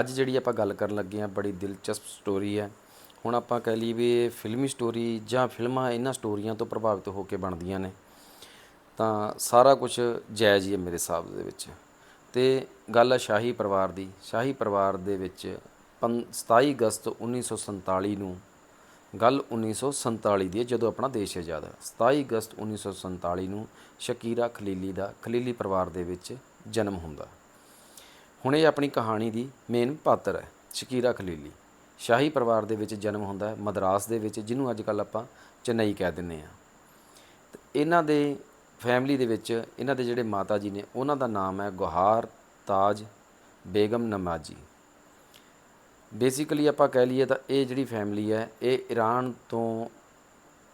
ਅੱਜ ਜਿਹੜੀ ਆਪਾਂ ਗੱਲ ਕਰਨ ਲੱਗੇ ਆ ਬੜੀ ਦਿਲਚਸਪ ਸਟੋਰੀ ਹੈ। ਹੁਣ ਆਪਾਂ ਕਹਿ ਲਈਏ ਵੀ ਇਹ ਫਿਲਮੀ ਸਟੋਰੀ ਜਾਂ ਫਿਲਮਾਂ ਇਹਨਾਂ ਸਟੋਰੀਆਂ ਤੋਂ ਪ੍ਰਭਾਵਿਤ ਹੋ ਕੇ ਬਣਦੀਆਂ ਨੇ। ਤਾਂ ਸਾਰਾ ਕੁਝ ਜਾਇਜ਼ ਹੀ ਹੈ ਮੇਰੇ ਹਿਸਾਬ ਦੇ ਵਿੱਚ। ਤੇ ਗੱਲ ਹੈ ਸ਼ਾਹੀ ਪਰਿਵਾਰ ਦੀ। ਸ਼ਾਹੀ ਪਰਿਵਾਰ ਦੇ ਵਿੱਚ ਪੰ- 27 ਅਗਸਤ 1947 ਨੂੰ ਗੱਲ 1947 ਦੀ ਹੈ, ਜਦੋਂ ਆਪਣਾ ਦੇਸ਼ ਆਜ਼ਾਦ ਹੈ 27 ਅਗਸਤ 1947 ਨੂੰ ਸ਼ਕੀਰਾ ਖਲੀਲੀ ਦਾ, ਖਲੀਲੀ ਪਰਿਵਾਰ ਦੇ ਵਿੱਚ ਜਨਮ ਹੁੰਦਾ। ਹੁਣ ਇਹ ਆਪਣੀ ਕਹਾਣੀ ਦੀ ਮੇਨ ਪਾਤਰ ਹੈ, ਸ਼ਕੀਰਾ ਖਲੀਲੀ। ਸ਼ਾਹੀ ਪਰਿਵਾਰ ਦੇ ਵਿੱਚ ਜਨਮ ਹੁੰਦਾ ਹੈ, ਮਦਰਾਸ ਦੇ ਵਿੱਚ, ਜਿਹਨੂੰ ਅੱਜ ਕੱਲ ਆਪਾਂ ਚੇਨਈ ਕਹਿ ਦਿੰਦੇ ਆ ਤੇ ਇਹਨਾਂ ਦੇ ਫੈਮਿਲੀ ਦੇ ਵਿੱਚ, ਇਹਨਾਂ ਦੇ ਜਿਹੜੇ ਮਾਤਾ ਜੀ ਨੇ, ਉਹਨਾਂ ਦਾ ਨਾਮ ਹੈ ਗੁਹਾਰ ਤਾਜ ਬੇਗਮ ਨਮਾਜੀ। ਬੇਸਿਕਲੀ ਆਪਾਂ ਕਹਿ ਲਈਏ ਤਾਂ ਇਹ ਜਿਹੜੀ ਫੈਮਿਲੀ ਹੈ, ਇਹ ਈਰਾਨ ਤੋਂ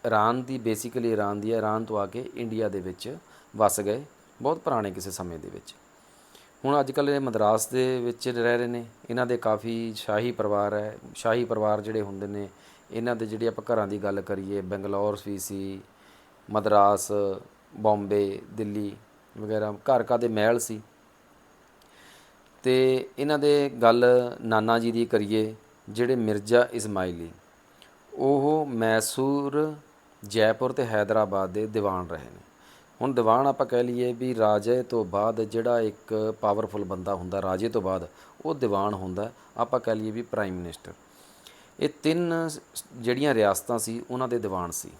ਈਰਾਨ ਦੀ ਬੇਸਿਕਲੀ ਈਰਾਨ ਦੀ ਹੈ ਈਰਾਨ ਤੋਂ ਆ ਕੇ ਇੰਡੀਆ ਦੇ ਵਿੱਚ ਵਸ ਗਏ, ਬਹੁਤ ਪੁਰਾਣੇ ਕਿਸੇ ਸਮੇਂ ਦੇ ਵਿੱਚ। ਹੁਣ ਅੱਜ ਕੱਲ੍ਹ ਇਹ ਮਦਰਾਸ ਦੇ ਵਿੱਚ ਰਹਿ ਰਹੇ ਨੇ, ਇਹਨਾਂ ਦੇ ਕਾਫੀ ਸ਼ਾਹੀ ਪਰਿਵਾਰ ਹੈ, ਸ਼ਾਹੀ ਪਰਿਵਾਰ ਜਿਹੜੇ ਹੁੰਦੇ ਨੇ, ਇਹਨਾਂ ਦੇ ਜਿਹੜੇ ਆਪਾਂ ਘਰਾਂ ਦੀ ਗੱਲ ਕਰੀਏ, ਬੰਗਲੌਰ ਵੀ ਸੀ ਮਦਰਾਸ, ਬੰਬੇ, ਦਿੱਲੀ ਵਗੈਰਾ, ਘਰ ਘਰ ਦੇ ਮਹਿਲ ਸੀ। ਤੇ ਇਹਨਾਂ ਦੇ ਗੱਲ ਨਾਨਾ ਜੀ ਦੀ ਕਰੀਏ, ਜਿਹੜੇ ਮਿਰਜ਼ਾ ਇਸਮਾਈਲੀ ਉਹ ਮੈਸੂਰ ਜੈਪੁਰ ਤੇ ਹੈਦਰਾਬਾਦ ਦੇ ਦੀਵਾਨ ਰਹੇ ਨੇ। ਹੁਣ ਦੀਵਾਨ ਆਪਾਂ ਕਹਿ ਲਈਏ ਵੀ ਰਾਜੇ ਤੋਂ ਬਾਅਦ ਜਿਹੜਾ ਇੱਕ ਪਾਵਰਫੁਲ ਬੰਦਾ ਹੁੰਦਾ, ਰਾਜੇ ਤੋਂ ਬਾਅਦ ਉਹ ਦੀਵਾਨ ਹੁੰਦਾ, ਆਪਾਂ ਕਹਿ ਲਈਏ ਵੀ ਪ੍ਰਾਈਮ ਮਿਨਿਸਟਰ ਇਹ ਤਿੰਨ ਜਿਹੜੀਆਂ ਰਿਆਸਤਾਂ ਸੀ, ਉਹਨਾਂ ਦੇ ਦੀਵਾਨ ਸੀ।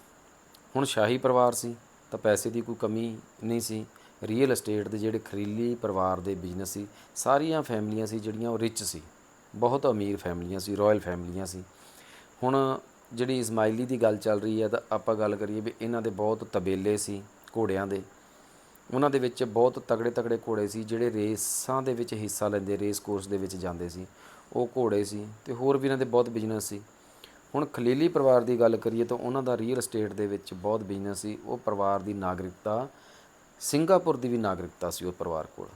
ਹੁਣ ਸ਼ਾਹੀ ਪਰਿਵਾਰ ਸੀ, ਤਾਂ ਪੈਸੇ ਦੀ ਕੋਈ ਕਮੀ ਨਹੀਂ ਸੀ। ਰੀਅਲ ਏਸਟੇਟ ਦੇ ਜਿਹੜੇ ਖਰੀਲੀ ਪਰਿਵਾਰ ਦੇ ਬਿਜ਼ਨਸ ਸੀ, ਸਾਰੀਆਂ ਫੈਮਲੀਆਂ ਸੀ ਜਿਹੜੀਆਂ ਉਹ ਰਿਚ ਸੀ। ਬਹੁਤ ਅਮੀਰ ਫੈਮਲੀਆਂ ਸੀ ਰਾਇਲ ਫੈਮਲੀਆਂ ਸੀ। ਹੁਣ ਜਿਹੜੀ ਇਸਮਾਈਲੀ ਦੀ ਗੱਲ ਚੱਲ ਰਹੀ ਹੈ, ਤਾਂ ਆਪਾਂ ਗੱਲ ਕਰੀਏ ਵੀ ਇਹਨਾਂ ਦੇ ਬਹੁਤ ਤਬੇਲੇ ਸੀ। ਘੋੜਿਆਂ ਦੇ। ਉਹਨਾਂ ਦੇ ਵਿੱਚ ਬਹੁਤ ਤਗੜੇ ਤਗੜੇ ਘੋੜੇ ਸੀ, ਜਿਹੜੇ ਰੇਸਾਂ ਦੇ ਵਿੱਚ ਹਿੱਸਾ ਲੈਂਦੇ, ਰੇਸ ਕੋਰਸ ਦੇ ਵਿੱਚ ਜਾਂਦੇ ਸੀ। ਉਹ ਘੋੜੇ ਸੀ ਤੇ ਹੋਰ ਵੀ ਇਹਨਾਂ ਦੇ ਬਹੁਤ ਬਿਜ਼ਨਸ ਸੀ। ਹੁਣ ਖਲੀਲੀ ਪਰਿਵਾਰ ਦੀ ਗੱਲ ਕਰੀਏ ਤਾਂ ਉਹਨਾਂ ਦਾ ਰੀਅਲ ਏਸਟੇਟ ਦੇ ਵਿੱਚ ਬਹੁਤ ਬਿਜ਼ਨਸ ਸੀ। ਉਹ ਪਰਿਵਾਰ ਦੀ ਨਾਗਰਿਕਤਾ, ਸਿੰਗਾਪੁਰ ਦੀ ਵੀ ਨਾਗਰਿਕਤਾ ਸੀ ਉਹ ਪਰਿਵਾਰ ਕੋਲ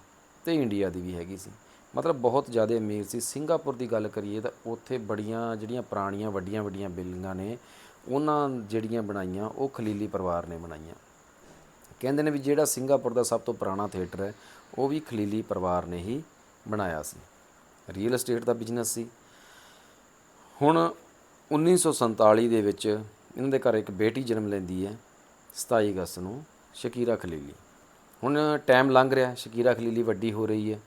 ਤੇ ਇੰਡੀਆ ਦੀ ਵੀ ਹੈਗੀ ਸੀ। ਮਤਲਬ ਬਹੁਤ ਜ਼ਿਆਦਾ ਅਮੀਰ ਸੀ। ਸਿੰਗਾਪੁਰ ਦੀ ਗੱਲ ਕਰੀਏ ਤਾਂ ਉੱਥੇ ਬੜੀਆਂ ਜਿਹੜੀਆਂ ਪੁਰਾਣੀਆਂ ਵੱਡੀਆਂ ਵੱਡੀਆਂ ਬਿਲਡਿੰਗਾਂ ਨੇ, ਉਹਨਾਂ ਜਿਹੜੀਆਂ ਬਣਾਈਆਂ, ਉਹ ਖਲੀਲੀ ਪਰਿਵਾਰ ਨੇ ਬਣਾਈਆਂ। ਕਹਿੰਦੇ ਨੇ ਵੀ ਜਿਹੜਾ ਸਿੰਗਾਪੁਰ ਦਾ ਸਭ ਤੋਂ ਪੁਰਾਣਾ ਥੀਏਟਰ ਹੈ, ਉਹ ਵੀ ਖਲੀਲੀ ਪਰਿਵਾਰ ਨੇ ਹੀ ਬਣਾਇਆ ਸੀ। ਰੀਅਲ ਏਸਟੇਟ ਦਾ ਬਿਜ਼ਨਸ ਸੀ। ਹੁਣ 1947 ਦੇ ਵਿੱਚ ਇਹਨਾਂ ਦੇ ਘਰ ਇੱਕ ਬੇਟੀ ਜਨਮ ਲੈਂਦੀ ਹੈ 27 ਅਗਸਤ ਨੂੰ, ਸ਼ਕੀਰਾ ਖਲੀਲੀ। ਹੁਣ ਟਾਈਮ ਲੰਘ ਰਿਹਾ, ਸ਼ਕੀਰਾ ਖਲੀਲੀ ਵੱਡੀ ਹੋ ਰਹੀ ਹੈ।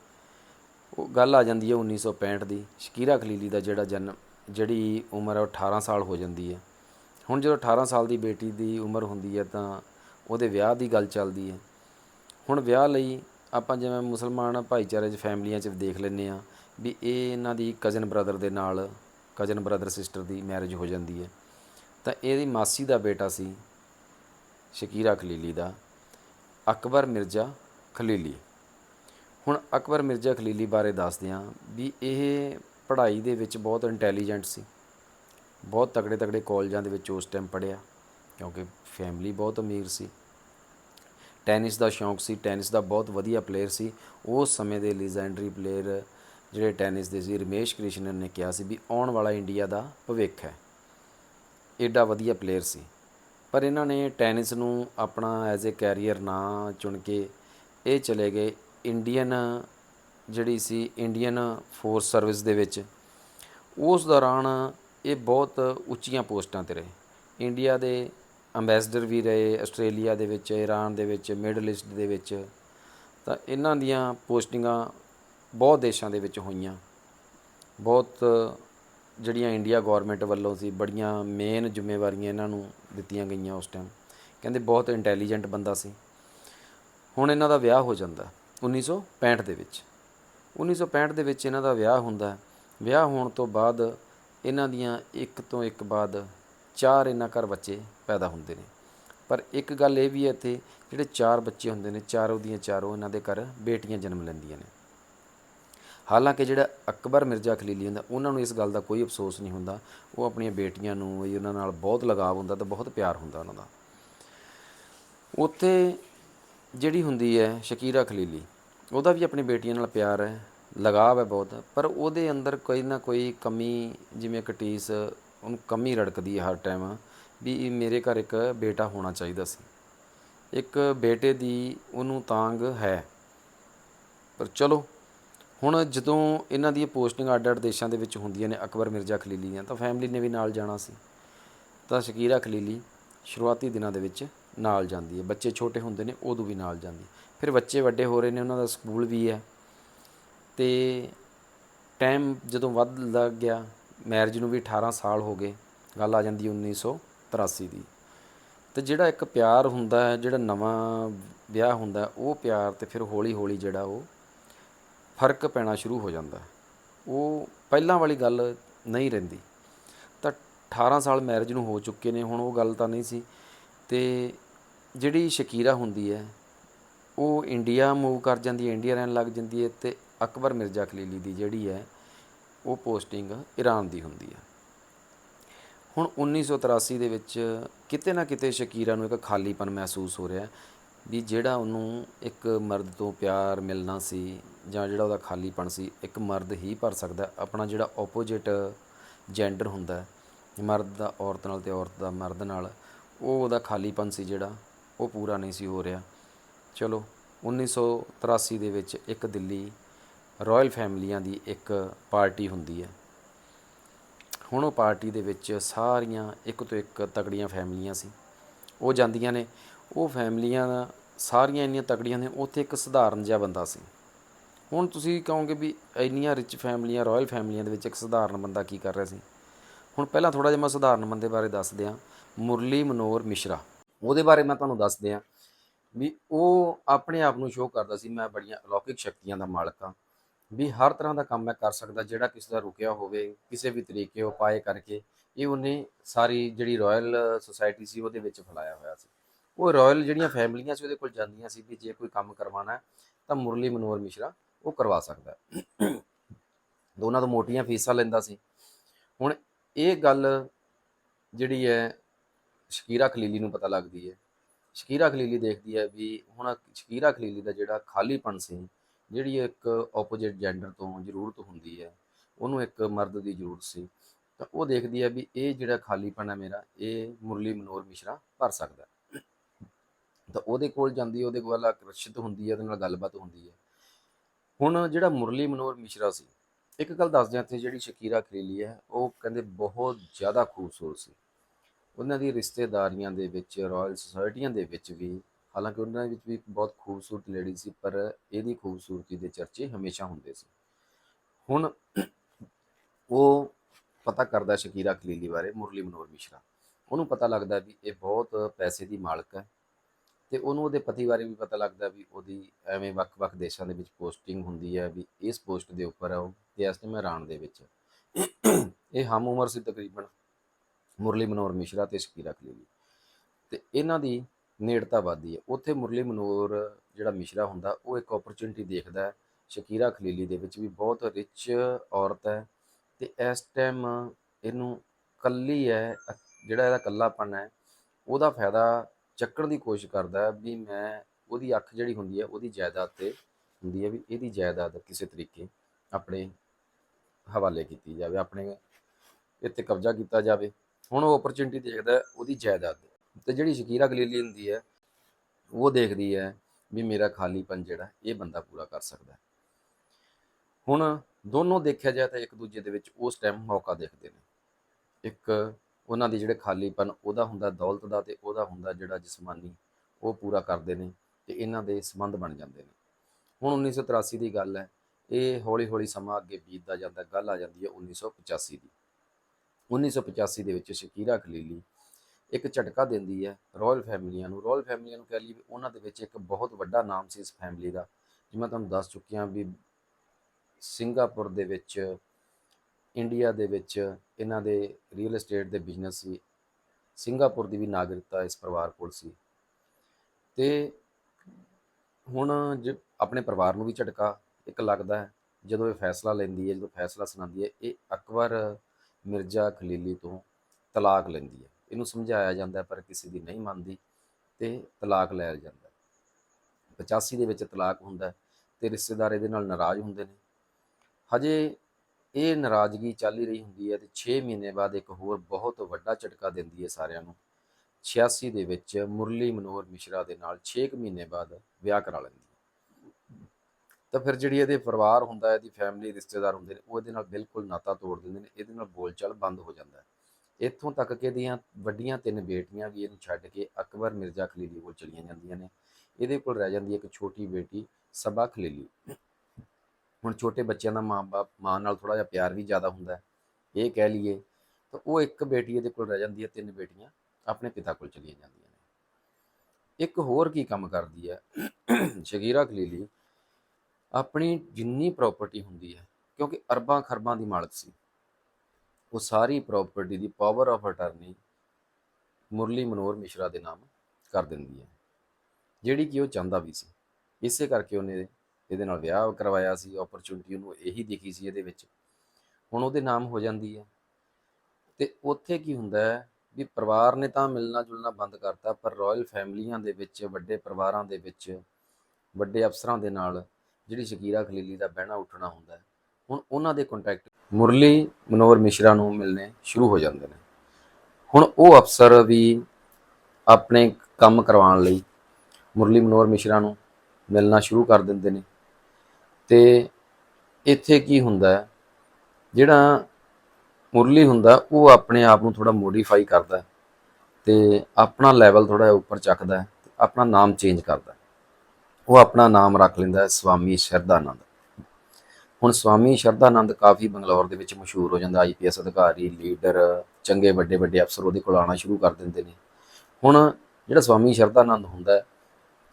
ਉਹ ਗੱਲ ਆ ਜਾਂਦੀ ਹੈ 1965 ਦੀ। ਸ਼ਕੀਰਾ ਖਲੀਲੀ ਦਾ ਜਿਹੜਾ ਜਨਮ, ਜਿਹੜੀ ਉਮਰ ਹੈ ਉਹ 18 ਸਾਲ ਹੋ ਜਾਂਦੀ ਹੈ। ਹੁਣ ਜਦੋਂ 18 ਸਾਲ ਦੀ ਬੇਟੀ ਦੀ ਉਮਰ ਹੁੰਦੀ ਹੈ ਤਾਂ ਉਹਦੇ ਵਿਆਹ ਦੀ ਗੱਲ ਚੱਲਦੀ ਹੈ। ਹੁਣ ਵਿਆਹ ਲਈ ਆਪਾਂ ਜਿਵੇਂ ਮੁਸਲਮਾਨ ਭਾਈਚਾਰੇ 'ਚ ਫੈਮਲੀਆਂ 'ਚ ਦੇਖ ਲੈਂਦੇ ਆ ਵੀ ਇਹ ਇਹਨਾਂ ਦੀ ਕਜ਼ਨ ਬ੍ਰਦਰ ਦੇ ਨਾਲ ਕਜ਼ਨ ਬ੍ਰਦਰ ਸਿਸਟਰ ਦੀ ਮੈਰਿਜ ਹੋ ਜਾਂਦੀ ਹੈ। ਤਾਂ ਇਹਦੀ ਮਾਸੀ ਦਾ ਬੇਟਾ ਸੀ ਸ਼ਕੀਰਾ ਖਲੀਲੀ ਦਾ, ਅਕਬਰ ਮਿਰਜ਼ਾ ਖਲੀਲੀ। ਹੁਣ ਅਕਬਰ ਮਿਰਜ਼ਾ ਖਲੀਲੀ ਬਾਰੇ ਦੱਸਦੇ ਹਾਂ ਵੀ ਇਹ ਪੜ੍ਹਾਈ ਦੇ ਵਿੱਚ ਬਹੁਤ ਇੰਟੈਲੀਜੈਂਟ ਸੀ। ਬਹੁਤ ਤਕੜੇ ਤਕੜੇ ਕਾਲਜਾਂ ਦੇ ਵਿੱਚ ਉਸ ਟਾਈਮ ਪੜ੍ਹਿਆ ਕਿਉਂਕਿ ਫੈਮਿਲੀ ਬਹੁਤ ਅਮੀਰ ਸੀ। ਟੈਨਿਸ ਦਾ ਸ਼ੌਂਕ ਸੀ, ਟੈਨਿਸ ਦਾ ਬਹੁਤ ਵਧੀਆ ਪਲੇਅਰ ਸੀ। ਉਸ ਸਮੇਂ ਦੇ ਲੀਜੈਂਡਰੀ ਪਲੇਅਰ ਜਿਹੜੇ ਟੈਨਿਸ ਦੇ ਸੀ, ਰਮੇਸ਼ ਕ੍ਰਿਸ਼ਨਨ ਨੇ ਕਿਹਾ ਸੀ ਵੀ ਆਉਣ ਵਾਲਾ ਇੰਡੀਆ ਦਾ ਭਵਿੱਖ ਹੈ। ਐਡਾ ਵਧੀਆ ਪਲੇਅਰ ਸੀ। ਪਰ ਇਹਨਾਂ ਨੇ ਟੈਨਿਸ ਨੂੰ ਆਪਣਾ ਐਜ਼ ਅ ਕੈਰੀਅਰ ਨਾ ਚੁਣ ਕੇ ਇਹ ਚਲੇ ਗਏ। ਇੰਡੀਅਨ ਜਿਹੜੀ ਸੀ ਇੰਡੀਅਨ ਫੋਰਸ ਸਰਵਿਸ ਦੇ ਵਿੱਚ ਉਸ ਦੌਰਾਨ ਇਹ ਬਹੁਤ ਉੱਚੀਆਂ ਪੋਸਟਾਂ ਤੇ ਰਹੇ। ਇੰਡੀਆ ਦੇ ਅੰਬੈਸਡਰ ਵੀ ਰਹੇ ਆਸਟ੍ਰੇਲੀਆ ਦੇ ਵਿੱਚ ਈਰਾਨ ਦੇ ਵਿੱਚ ਮਿਡਲ ਈਸਟ ਦੇ ਵਿੱਚ, ਤਾਂ ਇਹਨਾਂ ਦੀਆਂ ਪੋਸਟਿੰਗਾਂ ਬਹੁਤ ਦੇਸ਼ਾਂ ਦੇ ਵਿੱਚ ਹੋਈਆਂ। ਬਹੁਤ ਜਿਹੜੀਆਂ ਇੰਡੀਆ ਗਵਰਨਮੈਂਟ ਵੱਲੋਂ ਸੀ, ਬੜੀਆਂ ਮੇਨ ਜ਼ਿੰਮੇਵਾਰੀਆਂ ਇਹਨਾਂ ਨੂੰ ਦਿੱਤੀਆਂ ਗਈਆਂ ਉਸ ਟਾਈਮ ਕਹਿੰਦੇ ਬਹੁਤ ਇੰਟੈਲੀਜੈਂਟ ਬੰਦਾ ਸੀ। ਹੁਣ ਇਹਨਾਂ ਦਾ ਵਿਆਹ ਹੋ ਜਾਂਦਾ 1965 ਦੇ ਵਿੱਚ। 1965 ਦੇ ਵਿੱਚ ਇਹਨਾਂ ਦਾ ਵਿਆਹ ਹੁੰਦਾ ਵਿਆਹ ਹੋਣ ਤੋਂ ਬਾਅਦ ਇਹਨਾਂ ਦੀਆਂ ਇੱਕ ਤੋਂ ਇੱਕ ਬਾਅਦ ਚਾਰ ਇਹਨਾਂ ਘਰ ਬੱਚੇ ਪੈਦਾ ਹੁੰਦੇ ਨੇ। ਪਰ ਇੱਕ ਗੱਲ ਇਹ ਵੀ ਹੈ ਇੱਥੇ, ਜਿਹੜੇ ਚਾਰ ਬੱਚੇ ਹੁੰਦੇ ਨੇ, ਚਾਰੋਂ ਦੀਆਂ ਚਾਰੋਂ ਇਹਨਾਂ ਦੇ ਘਰ ਬੇਟੀਆਂ ਜਨਮ ਲੈਂਦੀਆਂ ਨੇ। ਹਾਲਾਂਕਿ ਜਿਹੜਾ ਅਕਬਰ ਮਿਰਜ਼ਾ ਖਲੀਲੀ ਹੁੰਦਾ, ਉਹਨਾਂ ਨੂੰ ਇਸ ਗੱਲ ਦਾ ਕੋਈ ਅਫਸੋਸ ਨਹੀਂ ਹੁੰਦਾ। ਉਹ ਆਪਣੀਆਂ ਬੇਟੀਆਂ ਨੂੰ ਵੀ ਉਹਨਾਂ ਨਾਲ ਬਹੁਤ ਲਗਾਵ ਹੁੰਦਾ ਤੇ ਬਹੁਤ ਪਿਆਰ ਹੁੰਦਾ ਉਹਨਾਂ ਦਾ। ਉੱਥੇ ਜਿਹੜੀ ਹੁੰਦੀ ਹੈ ਸ਼ਕੀਰਾ ਖਲੀਲੀ, ਉਹਦਾ ਵੀ ਆਪਣੀ ਬੇਟੀਆਂ ਨਾਲ ਪਿਆਰ ਹੈ, ਲਗਾਵ ਹੈ ਬਹੁਤ, ਪਰ ਉਹਦੇ ਅੰਦਰ ਕੋਈ ਨਾ ਕੋਈ ਕਮੀ, ਜਿਵੇਂ ਕਟੀਸ ਉਹਨੂੰ ਕਮੀ ਰੜਕਦੀ ਹੈ ਹਰ ਟਾਈਮ ਵੀ ਮੇਰੇ ਘਰ ਇੱਕ ਬੇਟਾ ਹੋਣਾ ਚਾਹੀਦਾ ਸੀ। ਇੱਕ ਬੇਟੇ ਦੀ ਉਹਨੂੰ ਤਾਂਗ ਹੈ। ਪਰ ਚਲੋ, ਹੁਣ ਜਦੋਂ ਇਹਨਾਂ ਦੀਆਂ ਪੋਸਟਿੰਗ ਅੱਡ ਅੱਡ ਦੇਸ਼ਾਂ ਦੇ ਵਿੱਚ ਹੁੰਦੀਆਂ ਨੇ, ਅਕਬਰ ਮਿਰਜ਼ਾ ਖਲੀਲੀ ਦੀਆਂ, ਤਾਂ ਫੈਮਿਲੀ ਨੇ ਵੀ ਨਾਲ ਜਾਣਾ ਸੀ। ਤਾਂ ਸ਼ਕੀਰਾ ਖਲੀਲੀ ਸ਼ੁਰੂਆਤੀ ਦਿਨਾਂ ਦੇ ਵਿੱਚ ਨਾਲ ਜਾਂਦੀ ਹੈ। ਬੱਚੇ ਛੋਟੇ ਹੁੰਦੇ ਨੇ, ਉਦੋਂ ਵੀ ਨਾਲ ਜਾਂਦੀ ਫਿਰ ਬੱਚੇ ਵੱਡੇ ਹੋ ਰਹੇ ਨੇ, ਉਹਨਾਂ ਦਾ ਸਕੂਲ ਵੀ ਹੈ। ਤੇ ਟਾਈਮ ਜਦੋਂ ਵੱਧ ਲੱਗ ਗਿਆ ਮੈਰਿਜ ਨੂੰ ਵੀ 18 ਸਾਲ ਹੋ ਗਏ, ਗੱਲ ਆ ਜਾਂਦੀ 1983 ਦੀ। ਤੇ ਜਿਹੜਾ ਇੱਕ ਪਿਆਰ ਹੁੰਦਾ ਹੈ, ਜਿਹੜਾ ਨਵਾਂ ਵਿਆਹ ਹੁੰਦਾ ਉਹ ਪਿਆਰ ਤੇ ਫਿਰ ਹੌਲੀ ਹੌਲੀ ਜਿਹੜਾ ਉਹ ਫ਼ਰਕ ਪੈਣਾ ਸ਼ੁਰੂ ਹੋ ਜਾਂਦਾ ਉਹ ਪਹਿਲਾਂ ਵਾਲੀ ਗੱਲ ਨਹੀਂ ਰਹਿੰਦੀ। ਤਾਂ 18 ਸਾਲ ਮੈਰਿਜ ਨੂੰ ਹੋ ਚੁੱਕੇ ਨੇ, ਹੁਣ ਉਹ ਗੱਲ ਤਾਂ ਨਹੀਂ ਸੀ। ਤੇ ਜਿਹੜੀ ਸ਼ਕੀਰਾ ਹੁੰਦੀ ਹੈ, ਉਹ ਇੰਡੀਆ ਮੂਵ ਕਰ ਜਾਂਦੀ ਹੈ, ਇੰਡੀਆ ਰਹਿਣ ਲੱਗ ਜਾਂਦੀ ਹੈ ਤੇ ਅਕਬਰ ਮਿਰਜ਼ਾ ਖਲੀਲੀ ਦੀ ਜਿਹੜੀ ਹੈ ਉਹ ਪੋਸਟਿੰਗ ਈਰਾਨ ਦੀ ਹੁੰਦੀ ਹੈ ਹੁਣ 1983 ਦੇ ਵਿੱਚ ਕਿਤੇ ਨਾ ਕਿਤੇ ਸ਼ਕੀਰਾ ਨੂੰ ਇੱਕ ਖਾਲੀਪਨ ਮਹਿਸੂਸ ਹੋ ਰਿਹਾ ਵੀ ਜਿਹੜਾ ਉਹਨੂੰ ਇੱਕ ਮਰਦ ਤੋਂ ਪਿਆਰ ਮਿਲਣਾ ਸੀ ਜਾਂ ਜਿਹੜਾ ਉਹਦਾ ਖਾਲੀਪਨ ਸੀ, ਇੱਕ ਮਰਦ ਹੀ ਭਰ ਸਕਦਾ, ਆਪਣਾ ਜਿਹੜਾ ਆਪੋਜੀਟ ਜੈਂਡਰ ਹੁੰਦਾ, ਮਰਦ ਦਾ ਔਰਤ ਨਾਲ ਤੇ ਔਰਤ ਦਾ ਮਰਦ ਨਾਲ, ਉਹ ਉਹਦਾ ਖਾਲੀਪਨ ਸੀ ਜਿਹੜਾ, ਉਹ ਪੂਰਾ ਨਹੀਂ ਸੀ ਹੋ ਰਿਹਾ। ਚਲੋ 1983 ਦੇ ਵਿੱਚ ਇੱਕ ਦਿੱਲੀ ਰਾਇਲ ਫੈਮਲੀਆਂ ਦੀ ਇੱਕ ਪਾਰਟੀ ਹੁੰਦੀ ਹੈ। ਹੁਣ ਉਹ ਪਾਰਟੀ ਦੇ ਵਿੱਚ ਸਾਰੀਆਂ ਇੱਕ ਤੋਂ ਇੱਕ ਤਕੜੀਆਂ ਫੈਮਲੀਆਂ ਸੀ। ਉਹ ਜਾਂਦੀਆਂ ਨੇ। ਉਹ ਫੈਮਲੀਆਂ ਸਾਰੀਆਂ ਇੰਨੀਆਂ ਤਕੜੀਆਂ ਨੇ, ਉੱਥੇ ਇੱਕ ਸਧਾਰਨ ਜਿਹਾ ਬੰਦਾ ਸੀ। ਹੁਣ ਤੁਸੀਂ ਕਹੋਗੇ ਵੀ ਇੰਨੀਆਂ ਰਿਚ ਫੈਮਲੀਆਂ, ਰਾਇਲ ਫੈਮਲੀਆਂ ਦੇ ਵਿੱਚ ਇੱਕ ਸਧਾਰਨ ਬੰਦਾ ਕੀ ਕਰ ਰਿਹਾ ਸੀ? ਹੁਣ ਪਹਿਲਾਂ ਥੋੜਾ ਜਿਹਾ ਮੈਂ ਸਧਾਰਨ ਬੰਦੇ ਬਾਰੇ ਦੱਸ ਦਿਆਂ। ਮੁਰਲੀ ਮਨੋਰ ਮਿਸ਼ਰਾ। ਉਹਦੇ ਬਾਰੇ ਮੈਂ ਤੁਹਾਨੂੰ ਦੱਸ ਦਿਆਂ ਵੀ ਉਹ ਆਪਣੇ ਆਪ ਨੂੰ ਸ਼ੋਅ ਕਰਦਾ ਸੀ, ਮੈਂ ਬੜੀਆਂ ਅਲੌਕਿਕ ਸ਼ਕਤੀਆਂ ਦਾ ਮਾਲਕ ਹਾਂ। ਵੀ ਹਰ ਤਰ੍ਹਾਂ ਦਾ ਕੰਮ ਮੈਂ ਕਰ ਸਕਦਾ, ਜਿਹੜਾ ਕਿਸੇ ਦਾ ਰੁਕਿਆ ਹੋਵੇ, ਕਿਸੇ ਵੀ ਤਰੀਕੇ ਉਪਾਏ ਕਰਕੇ, ਇਹ ਉਹਨੇ ਸਾਰੀ ਜਿਹੜੀ ਰਾਇਲ ਸੁਸਾਇਟੀ ਸੀ, ਉਹਦੇ ਵਿੱਚ ਫੈਲਾਇਆ ਹੋਇਆ ਸੀ। ਉਹ ਰਾਇਲ ਜਿਹੜੀਆਂ ਫੈਮਲੀਆਂ ਸੀ, ਉਹਦੇ ਕੋਲ ਜਾਂਦੀਆਂ ਸੀ ਵੀ ਜੇ ਕੋਈ ਕੰਮ ਕਰਵਾਉਣਾ ਤਾਂ ਮੁਰਲੀ ਮਨੋਹਰ ਮਿਸ਼ਰਾ ਉਹ ਕਰਵਾ ਸਕਦਾ ਦੋਨਾਂ ਤੋਂ ਮੋਟੀਆਂ ਫੀਸਾਂ ਲੈਂਦਾ ਸੀ। ਹੁਣ ਇਹ ਗੱਲ ਜਿਹੜੀ ਹੈ, ਸ਼ਕੀਰਾ ਖਲੀਲੀ ਨੂੰ ਪਤਾ ਲੱਗਦੀ ਹੈ। ਸ਼ਕੀਰਾ ਖਲੀਲੀ ਦੇਖਦੀ ਹੈ ਵੀ ਹੁਣ ਸ਼ਕੀਰਾ ਖਲੀਲੀ ਦਾ ਜਿਹੜਾ ਖਾਲੀਪਣ ਸੀ ਜਿਹੜੀ ਇੱਕ ਆਪੋਜੀਟ ਜੈਂਡਰ ਤੋਂ ਜ਼ਰੂਰਤ ਹੁੰਦੀ ਹੈ, ਉਹਨੂੰ ਇੱਕ ਮਰਦ ਦੀ ਜ਼ਰੂਰਤ ਸੀ, ਤਾਂ ਉਹ ਦੇਖਦੀ ਹੈ ਵੀ ਇਹ ਜਿਹੜਾ ਖਾਲੀਪਨ ਹੈ ਮੇਰਾ, ਇਹ ਮੁਰਲੀ ਮਨੋਹਰ ਮਿਸ਼ਰਾ ਭਰ ਸਕਦਾ ਤਾਂ ਉਹਦੇ ਕੋਲ ਜਾਂਦੀ ਉਹਦੇ ਕੋਲ ਆਕਰਸ਼ਿਤ ਹੁੰਦੀ ਹੈ ਉਹਦੇ ਨਾਲ ਗੱਲਬਾਤ ਹੁੰਦੀ ਹੈ ਹੁਣ ਜਿਹੜਾ ਮੁਰਲੀ ਮਨੋਹਰ ਮਿਸ਼ਰਾ ਸੀ, ਇੱਕ ਗੱਲ ਦੱਸਦੇ ਹਾਂ ਇੱਥੇ, ਜਿਹੜੀ ਸ਼ਕੀਰਾ ਖਲੀਲੀ ਹੈ, ਉਹ ਕਹਿੰਦੇ ਬਹੁਤ ਜ਼ਿਆਦਾ ਖੂਬਸੂਰਤ ਸੀ। ਉਹਨਾਂ ਦੀ ਰਿਸ਼ਤੇਦਾਰੀਆਂ ਦੇ ਵਿੱਚ ਰਾਇਲ ਸੁਸਾਇਟੀਆਂ ਦੇ ਵਿੱਚ ਵੀ ਹਾਲਾਂਕਿ ਉਹਨਾਂ ਵਿੱਚ ਵੀ ਇੱਕ ਬਹੁਤ ਖੂਬਸੂਰਤ ਲੇਡੀ ਸੀ, ਪਰ ਇਹਦੀ ਖੂਬਸੂਰਤੀ ਦੇ ਚਰਚੇ ਹਮੇਸ਼ਾ ਹੁੰਦੇ ਸੀ। ਹੁਣ ਉਹ ਪਤਾ ਕਰਦਾ ਸ਼ਕੀਰਾ ਖਲੀਲੀ ਬਾਰੇ, ਮੁਰਲੀ ਮਨੋਹਰ ਮਿਸ਼ਰਾ। ਉਹਨੂੰ ਪਤਾ ਲੱਗਦਾ ਵੀ ਇਹ ਬਹੁਤ ਪੈਸੇ ਦੀ ਮਾਲਕ ਹੈ ਤੇ ਉਹਨੂੰ ਉਹਦੇ ਪਤੀ ਬਾਰੇ ਵੀ ਪਤਾ ਲੱਗਦਾ ਵੀ ਉਹਦੀ ਐਵੇਂ ਵੱਖ-ਵੱਖ ਦੇਸ਼ਾਂ ਦੇ ਵਿੱਚ ਪੋਸਟਿੰਗ ਹੁੰਦੀ ਹੈ ਵੀ ਇਸ ਪੋਸਟ ਦੇ ਉੱਪਰ ਆ ਉਹ ਤੇ ਇਸ ਟਾਈਮ ਇਰਾਨ ਦੇ ਵਿੱਚ। ਇਹ ਹਮ ਉਮਰ ਸੀ ਤਕਰੀਬਨ, ਮੁਰਲੀ ਮਨੋਹਰ ਮਿਸ਼ਰਾ ਤੇ ਸ਼ਕੀਰਾ ਖਲੀਲੀ। ਤੇ ਇਹਨਾਂ ਦੀ ਨੇੜਤਾ ਵੱਧਦੀ ਹੈ। ਉੱਥੇ ਮੁਰਲੀ ਮਨੋਰ ਜਿਹੜਾ ਮਿਸ਼ਰਾ ਹੁੰਦਾ, ਉਹ ਇੱਕ ਓਪਰਚੁਨਿਟੀ ਦੇਖਦਾ ਹੈ। ਸ਼ਕੀਰਾ ਖਲੀਲੀ ਦੇ ਵਿੱਚ ਵੀ ਬਹੁਤ ਰਿਚ ਔਰਤ ਹੈ ਤੇ ਇਸ ਟਾਈਮ ਇਹਨੂੰ ਕੱਲੀ ਹੈ, ਜਿਹੜਾ ਇਹਦਾ ਕੱਲਾਪਨ ਹੈ, ਉਹਦਾ ਫਾਇਦਾ ਚੱਕਣ ਦੀ ਕੋਸ਼ਿਸ਼ ਕਰਦਾ ਵੀ ਮੈਂ ਉਹਦੀ ਅੱਖ ਜਿਹੜੀ ਹੁੰਦੀ ਹੈ, ਉਹਦੀ ਜਾਇਦਾਦ ਤੇ ਹੁੰਦੀ ਹੈ ਵੀ ਇਹਦੀ ਜਾਇਦਾਦ ਕਿਸੇ ਤਰੀਕੇ ਆਪਣੇ ਹਵਾਲੇ ਕੀਤੀ ਜਾਵੇ, ਆਪਣੇ ਇੱਥੇ ਕਬਜ਼ਾ ਕੀਤਾ ਜਾਵੇ। ਹੁਣ ਉਹ ਓਪਰਚੁਨਿਟੀ ਦੇਖਦਾ ਉਹਦੀ ਜਾਇਦਾਦ ਤੇ ਜਿਹੜੀ ਸ਼ਕੀਰਾ ਖਲੀਲੀ ਹੁੰਦੀ ਹੈ, ਉਹ ਦੇਖਦੀ ਹੈ ਵੀ ਮੇਰਾ ਖਾਲੀਪਨ ਜਿਹੜਾ, ਇਹ ਬੰਦਾ ਪੂਰਾ ਕਰ ਸਕਦਾ ਹੈ। ਹੁਣ ਦੋਨੋਂ ਦੇਖਿਆ ਜਾਏ ਤਾਂ ਇੱਕ ਦੂਜੇ ਦੇ ਵਿੱਚ ਉਸ ਟਾਈਮ ਮੌਕਾ ਦੇਖਦੇ ਨੇ। ਇੱਕ ਉਹਨਾਂ ਦੇ ਜਿਹੜੇ ਖਾਲੀਪਨ, ਉਹਦਾ ਹੁੰਦਾ ਦੌਲਤ ਦਾ ਤੇ ਉਹਦਾ ਹੁੰਦਾ ਜਿਹੜਾ ਜਿਸਮਾਨੀ, ਉਹ ਪੂਰਾ ਕਰਦੇ ਨੇ ਤੇ ਇਹਨਾਂ ਦੇ ਸੰਬੰਧ ਬਣ ਜਾਂਦੇ ਨੇ। ਹੁਣ 1983 ਦੀ ਗੱਲ ਹੈ, ਇਹ ਹੌਲੀ ਹੌਲੀ ਸਮਾਂ ਅੱਗੇ ਬੀਤਦਾ ਜਾਂਦਾ, ਗੱਲ ਆ ਜਾਂਦੀ ਹੈ 1985 ਦੀ। 1985 ਦੇ ਵਿੱਚ ਸ਼ਕੀਰਾ ਖਲੀਲੀ ਇੱਕ ਝਟਕਾ ਦਿੰਦੀ ਹੈ ਰਾਇਲ ਫੈਮਲੀਆਂ ਨੂੰ। ਰਾਇਲ ਫੈਮਲੀਆਂ ਨੂੰ ਕਹਿ ਲਈ ਵੀ ਉਹਨਾਂ ਦੇ ਵਿੱਚ ਇੱਕ ਬਹੁਤ ਵੱਡਾ ਨਾਮ ਸੀ ਇਸ ਫੈਮਿਲੀ ਦਾ। ਜਿਵੇਂ ਤੁਹਾਨੂੰ ਦੱਸ ਚੁੱਕਿਆ ਵੀ ਸਿੰਗਾਪੁਰ ਦੇ ਵਿੱਚ, ਇੰਡੀਆ ਦੇ ਵਿੱਚ ਇਹਨਾਂ ਦੇ ਰੀਅਲ ਏਸਟੇਟ ਦੇ ਬਿਜ਼ਨਸ ਸੀ। ਸਿੰਗਾਪੁਰ ਦੀ ਵੀ ਨਾਗਰਿਕਤਾ ਇਸ ਪਰਿਵਾਰ ਕੋਲ ਸੀ। ਤੇ ਹੁਣ ਜ ਆਪਣੇ ਪਰਿਵਾਰ ਨੂੰ ਵੀ ਝਟਕਾ ਇੱਕ ਲੱਗਦਾ ਹੈ। ਜਦੋਂ ਇਹ ਫੈਸਲਾ ਲੈਂਦੀ ਹੈ, ਜਦੋਂ ਫੈਸਲਾ ਸੁਣਾਉਂਦੀ ਹੈ, ਇਹ ਅਕਬਰ ਮਿਰਜ਼ਾ ਖਲੀਲੀ ਤੋਂ ਤਲਾਕ ਲੈਂਦੀ ਹੈ। ਇਹਨੂੰ ਸਮਝਾਇਆ ਜਾਂਦਾ ਪਰ ਕਿਸੇ ਦੀ ਨਹੀਂ ਮੰਨਦੀ ਤੇ ਤਲਾਕ ਲੈ ਜਾਂਦਾ ਹੈ। 85 ਦੇ ਵਿੱਚ ਤਲਾਕ ਹੁੰਦਾ ਹੈ ਤੇ ਰਿਸ਼ਤੇਦਾਰ ਇਹਦੇ ਨਾਲ ਨਾਰਾਜ਼ ਹੁੰਦੇ ਨੇ। ਹਜੇ ਇਹ ਨਾਰਾਜ਼ਗੀ ਚੱਲ ਹੀ ਰਹੀ ਹੁੰਦੀ ਹੈ ਤੇ 6 ਮਹੀਨੇ ਬਾਅਦ ਇੱਕ ਹੋਰ ਬਹੁਤ ਵੱਡਾ ਝਟਕਾ ਦਿੰਦੀ ਹੈ ਸਾਰਿਆਂ ਨੂੰ। 86 ਦੇ ਵਿੱਚ ਮੁਰਲੀ ਮਨੋਹਰ ਮਿਸ਼ਰਾ ਦੇ ਨਾਲ 6 ਮਹੀਨੇ ਬਾਅਦ ਵਿਆਹ ਕਰਾ ਲੈਂਦੀ ਹੈ। ਤਾਂ ਫਿਰ ਜਿਹੜੀ ਇਹਦੇ ਪਰਿਵਾਰ ਹੁੰਦਾ ਹੈ, ਇਹਦੀ ਫੈਮਿਲੀ ਰਿਸ਼ਤੇਦਾਰ ਹੁੰਦੇ ਨੇ, ਉਹ ਇਹਦੇ ਨਾਲ ਬਿਲਕੁਲ ਨਾਤਾ ਤੋੜ ਦਿੰਦੇ ਨੇ, ਇਹਦੇ ਨਾਲ ਬੋਲਚਾਲ ਬੰਦ ਹੋ ਜਾਂਦਾ ਹੈ। ਇੱਥੋਂ ਤੱਕ ਕਿ ਇਹਦੀਆਂ ਵੱਡੀਆਂ ਤਿੰਨ ਬੇਟੀਆਂ ਵੀ ਇਹਨੂੰ ਛੱਡ ਕੇ ਅਕਬਰ ਮਿਰਜ਼ਾ ਖਲੀਲੀ ਕੋਲ ਚਲੀਆਂ ਜਾਂਦੀਆਂ ਨੇ। ਇਹਦੇ ਕੋਲ ਰਹਿ ਜਾਂਦੀ ਹੈ ਇੱਕ ਛੋਟੀ ਬੇਟੀ ਸਬਾ ਖਲੀਲੀ। ਹੁਣ ਛੋਟੇ ਬੱਚਿਆਂ ਦਾ ਮਾਂ-ਬਾਪ ਮਾਂ ਨਾਲ ਥੋੜਾ ਜਿਹਾ ਪਿਆਰ ਵੀ ਜ਼ਿਆਦਾ ਹੁੰਦਾ ਹੈ। ਇਹ ਕਹਿ ਲਈਏ ਤਾਂ ਉਹ ਇੱਕ ਬੇਟੀ ਇਹਦੇ ਕੋਲ ਰਹਿ ਜਾਂਦੀ ਹੈ, ਤਿੰਨ ਬੇਟੀਆਂ ਆਪਣੇ ਪਿਤਾ ਕੋਲ ਚਲੀਆਂ ਜਾਂਦੀਆਂ ਨੇ। ਇੱਕ ਹੋਰ ਕੀ ਕੰਮ ਕਰਦੀ ਹੈ? ਸ਼ਗੀਰਾ ਖਲੀਲੀ ਆਪਣੀ ਜਿੰਨੀ ਪ੍ਰਾਪਰਟੀ ਹੁੰਦੀ ਹੈ, ਕਿਉਂਕਿ ਅਰਬਾਂ ਖਰਬਾਂ ਦੀ ਮਾਲਕ ਸੀ। ਉਹ ਸਾਰੀ property the power of attorney Murli Manohar Mishra ਦੇ ਨਾਮ ਕਰ ਦਿੰਦੀ ਹੈ। ਜਿਹੜੀ ਕਿ ਉਹ ਚਾਹੁੰਦਾ ਵੀ ਸੀ। ਇਸੇ ਕਰਕੇ ਉਹਨੇ ਇਹਦੇ ਨਾਲ ਵਿਆਹ ਕਰਵਾਇਆ ਸੀ। ਓਪਰਚੁਨਿਟੀ ਉਹਨੂੰ ਇਹੀ ਦਿਖੀ ਸੀ ਇਹਦੇ ਵਿੱਚ। ਹੁਣ ਉਹਦੇ ਨਾਮ ਹੋ ਜਾਂਦੀ ਹੈ। ਤੇ ਉੱਥੇ ਕੀ ਹੁੰਦਾ ਹੈ ਵੀ ਪਰਿਵਾਰ ਨੇ ਤਾਂ ਮਿਲਣਾ ਜੁਲਣਾ ਬੰਦ ਕਰਤਾ, ਪਰ ਰਾਇਲ ਫੈਮਲੀਆਂ ਦੇ ਵਿੱਚ, ਵੱਡੇ ਪਰਿਵਾਰਾਂ ਦੇ ਵਿੱਚ, ਵੱਡੇ ਅਫਸਰਾਂ ਦੇ ਨਾਲ ਜਿਹੜੀ ਸ਼ਕੀਰਾ ਖਲੀਲੀ ਦਾ ਬਹਿਣਾ ਉੱਠਣਾ ਹੁੰਦਾ ਹੈ। ਹੁਣ ਉਹਨਾਂ ਦੇ ਕੰਟੈਕਟ ਮੁਰਲੀ, ਮਨੋਹਰ ਮਿਸ਼ਰਾ ਨੂੰ ਮਿਲਨੇ ਸ਼ੁਰੂ ਹੋ ਜਾਂਦੇ ਨੇ। ਹੁਣ ਉਹ ਅਫਸਰ ਵੀ ਆਪਣੇ ਕੰਮ ਕਰਵਾਉਣ ਲਈ ਮੁਰਲੀ, ਮਨੋਹਰ ਮਿਸ਼ਰਾ ਨੂੰ ਮਿਲਣਾ ਸ਼ੁਰੂ ਕਰ ਦਿੰਦੇ ਨੇ। ਤੇ ਇੱਥੇ ਕੀ ਹੁੰਦਾ ਜਿਹੜਾ ਮੁਰਲੀ ਹੁੰਦਾ, ਉਹ ਆਪਣੇ ਆਪ ਨੂੰ ਥੋੜਾ ਮੋਡੀਫਾਈ ਕਰਦਾ ਹੈ ਤੇ ਆਪਣਾ ਲੈਵਲ ਥੋੜਾ ਉੱਪਰ ਚੱਕਦਾ ਹੈ, ਆਪਣਾ ਨਾਮ ਚੇਂਜ ਕਰਦਾ ਉਹ ਆਪਣਾ ਨਾਮ ਰੱਖ ਲੈਂਦਾ ਹੈ, ਸਵਾਮੀ ਸ਼ਰਧਾਨੰਦ। ਹੁਣ ਸਵਾਮੀ ਸ਼ਰਧਾਨੰਦ ਕਾਫੀ ਬੰਗਲੌਰ ਦੇ ਵਿੱਚ ਮਸ਼ਹੂਰ ਹੋ ਜਾਂਦਾ ਆਈਪੀਐਸ ਅਧਿਕਾਰੀ, ਲੀਡਰ, ਚੰਗੇ ਵੱਡੇ ਵੱਡੇ ਅਫਸਰ ਉਹਦੇ ਕੋਲ ਆਉਣਾ ਸ਼ੁਰੂ ਕਰ ਦਿੰਦੇ ਨੇ। ਹੁਣ ਜਿਹੜਾ ਸਵਾਮੀ ਸ਼ਰਧਾਨੰਦ ਹੁੰਦਾ,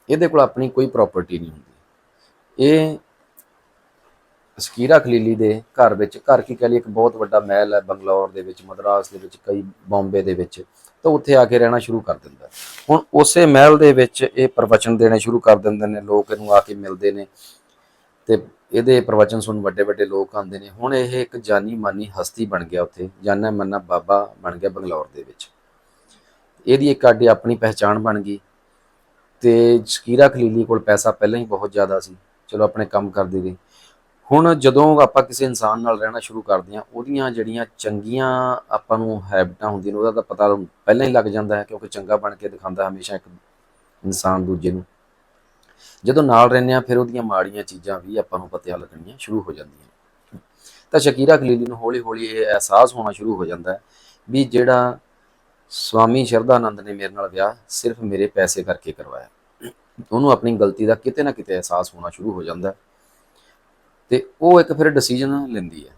ਇਹਦੇ ਕੋਲ ਆਪਣੀ ਕੋਈ ਪ੍ਰਾਪਰਟੀ ਨਹੀਂ ਹੁੰਦੀ। ਇਹ ਸਕੀਰਾ ਖਲੀਲੀ ਦੇ ਘਰ ਵਿੱਚ, ਘਰ ਕੀ ਕਹ ਲਈ ਇੱਕ ਬਹੁਤ ਵੱਡਾ ਮਹਿਲ ਹੈ ਬੰਗਲੌਰ ਦੇ ਵਿੱਚ, ਮਦਰਾਸ ਦੇ ਵਿੱਚ, ਕਈ ਬੰਬੇ ਦੇ ਵਿੱਚ, ਤਾਂ ਉੱਥੇ ਆ ਕੇ ਰਹਿਣਾ ਸ਼ੁਰੂ ਕਰ ਦਿੰਦਾ। ਹੁਣ ਉਸੇ ਮਹਿਲ ਦੇ ਵਿੱਚ ਇਹ ਪ੍ਰਵਚਨ ਦੇਣੇ ਸ਼ੁਰੂ ਕਰ ਦਿੰਦੇ ਨੇ, ਲੋਕ ਇਹਨੂੰ ਆ ਕੇ ਮਿਲਦੇ ਨੇ। ਤੇ ਇਹਦੇ ਪ੍ਰਵਚਨ ਸੁਣ ਵੱਡੇ ਵੱਡੇ ਲੋਕ ਆਉਂਦੇ ਨੇ। ਹੁਣ ਇਹ ਇੱਕ ਜਾਨੀ ਮਾਨੀ ਹਸਤੀ ਬਣ ਗਿਆ ਉੱਥੇ, ਜਾਨਾ ਮੰਨਾ ਬਾਬਾ ਬਣ ਗਿਆ ਬੰਗਲੌਰ ਦੇ ਵਿੱਚ। ਇਹਦੀ ਇੱਕ ਆਡੀ ਆਪਣੀ ਪਹਿਚਾਣ ਬਣ ਗਈ ਤੇ ਸ਼ਕੀਰਾ ਖਲੀਲੀ ਕੋਲ ਪੈਸਾ ਪਹਿਲਾਂ ਹੀ ਬਹੁਤ ਜ਼ਿਆਦਾ ਸੀ। ਚਲੋ ਆਪਣੇ ਕੰਮ ਕਰਦੀ ਰਹੀ। ਹੁਣ ਜਦੋਂ ਆਪਾਂ ਕਿਸੇ ਇਨਸਾਨ ਨਾਲ ਰਹਿਣਾ ਸ਼ੁਰੂ ਕਰਦੇ ਹਾਂ, ਉਹਦੀਆਂ ਜਿਹੜੀਆਂ ਚੰਗੀਆਂ ਆਪਾਂ ਨੂੰ ਹੈਬਿਟਾਂ ਹੁੰਦੀਆਂ ਨੇ, ਉਹਦਾ ਤਾਂ ਪਤਾ ਪਹਿਲਾਂ ਹੀ ਲੱਗ ਜਾਂਦਾ ਹੈ ਕਿਉਂਕਿ ਚੰਗਾ ਬਣ ਕੇ ਦਿਖਾਉਂਦਾ ਹਮੇਸ਼ਾ ਇੱਕ ਇਨਸਾਨ ਦੂਜੇ ਨੂੰ। ਜਦੋਂ ਨਾਲ ਰਹਿੰਦੇ ਆ ਫਿਰ ਉਹਦੀਆਂ ਮਾੜੀਆਂ ਚੀਜ਼ਾਂ ਵੀ ਆਪਾਂ ਨੂੰ ਪਤਾ ਲੱਗਣੀਆਂ ਸ਼ੁਰੂ ਹੋ ਜਾਂਦੀਆਂ। ਤਾਂ ਸ਼ਕੀਰਾ ਖਲੀਲੀ ਨੂੰ ਹੌਲੀ ਹੌਲੀ ਇਹ ਅਹਿਸਾਸ ਹੋਣਾ ਸ਼ੁਰੂ ਹੋ ਜਾਂਦਾ ਹੈ ਵੀ ਜਿਹੜਾ ਸਵਾਮੀ ਸ਼ਰਧਾਨੰਦ ਨੇ ਮੇਰੇ ਨਾਲ ਵਿਆਹ, ਸਿਰਫ ਮੇਰੇ ਪੈਸੇ ਕਰਕੇ ਕਰਵਾਇਆ। ਉਹਨੂੰ ਆਪਣੀ ਗਲਤੀ ਦਾ ਕਿਤੇ ਨਾ ਕਿਤੇ ਅਹਿਸਾਸ ਹੋਣਾ ਸ਼ੁਰੂ ਹੋ ਜਾਂਦਾ ਹੈ। ਤੇ ਉਹ ਇੱਕ ਫਿਰ ਡਿਸੀਜਨ ਲੈਂਦੀ ਹੈ।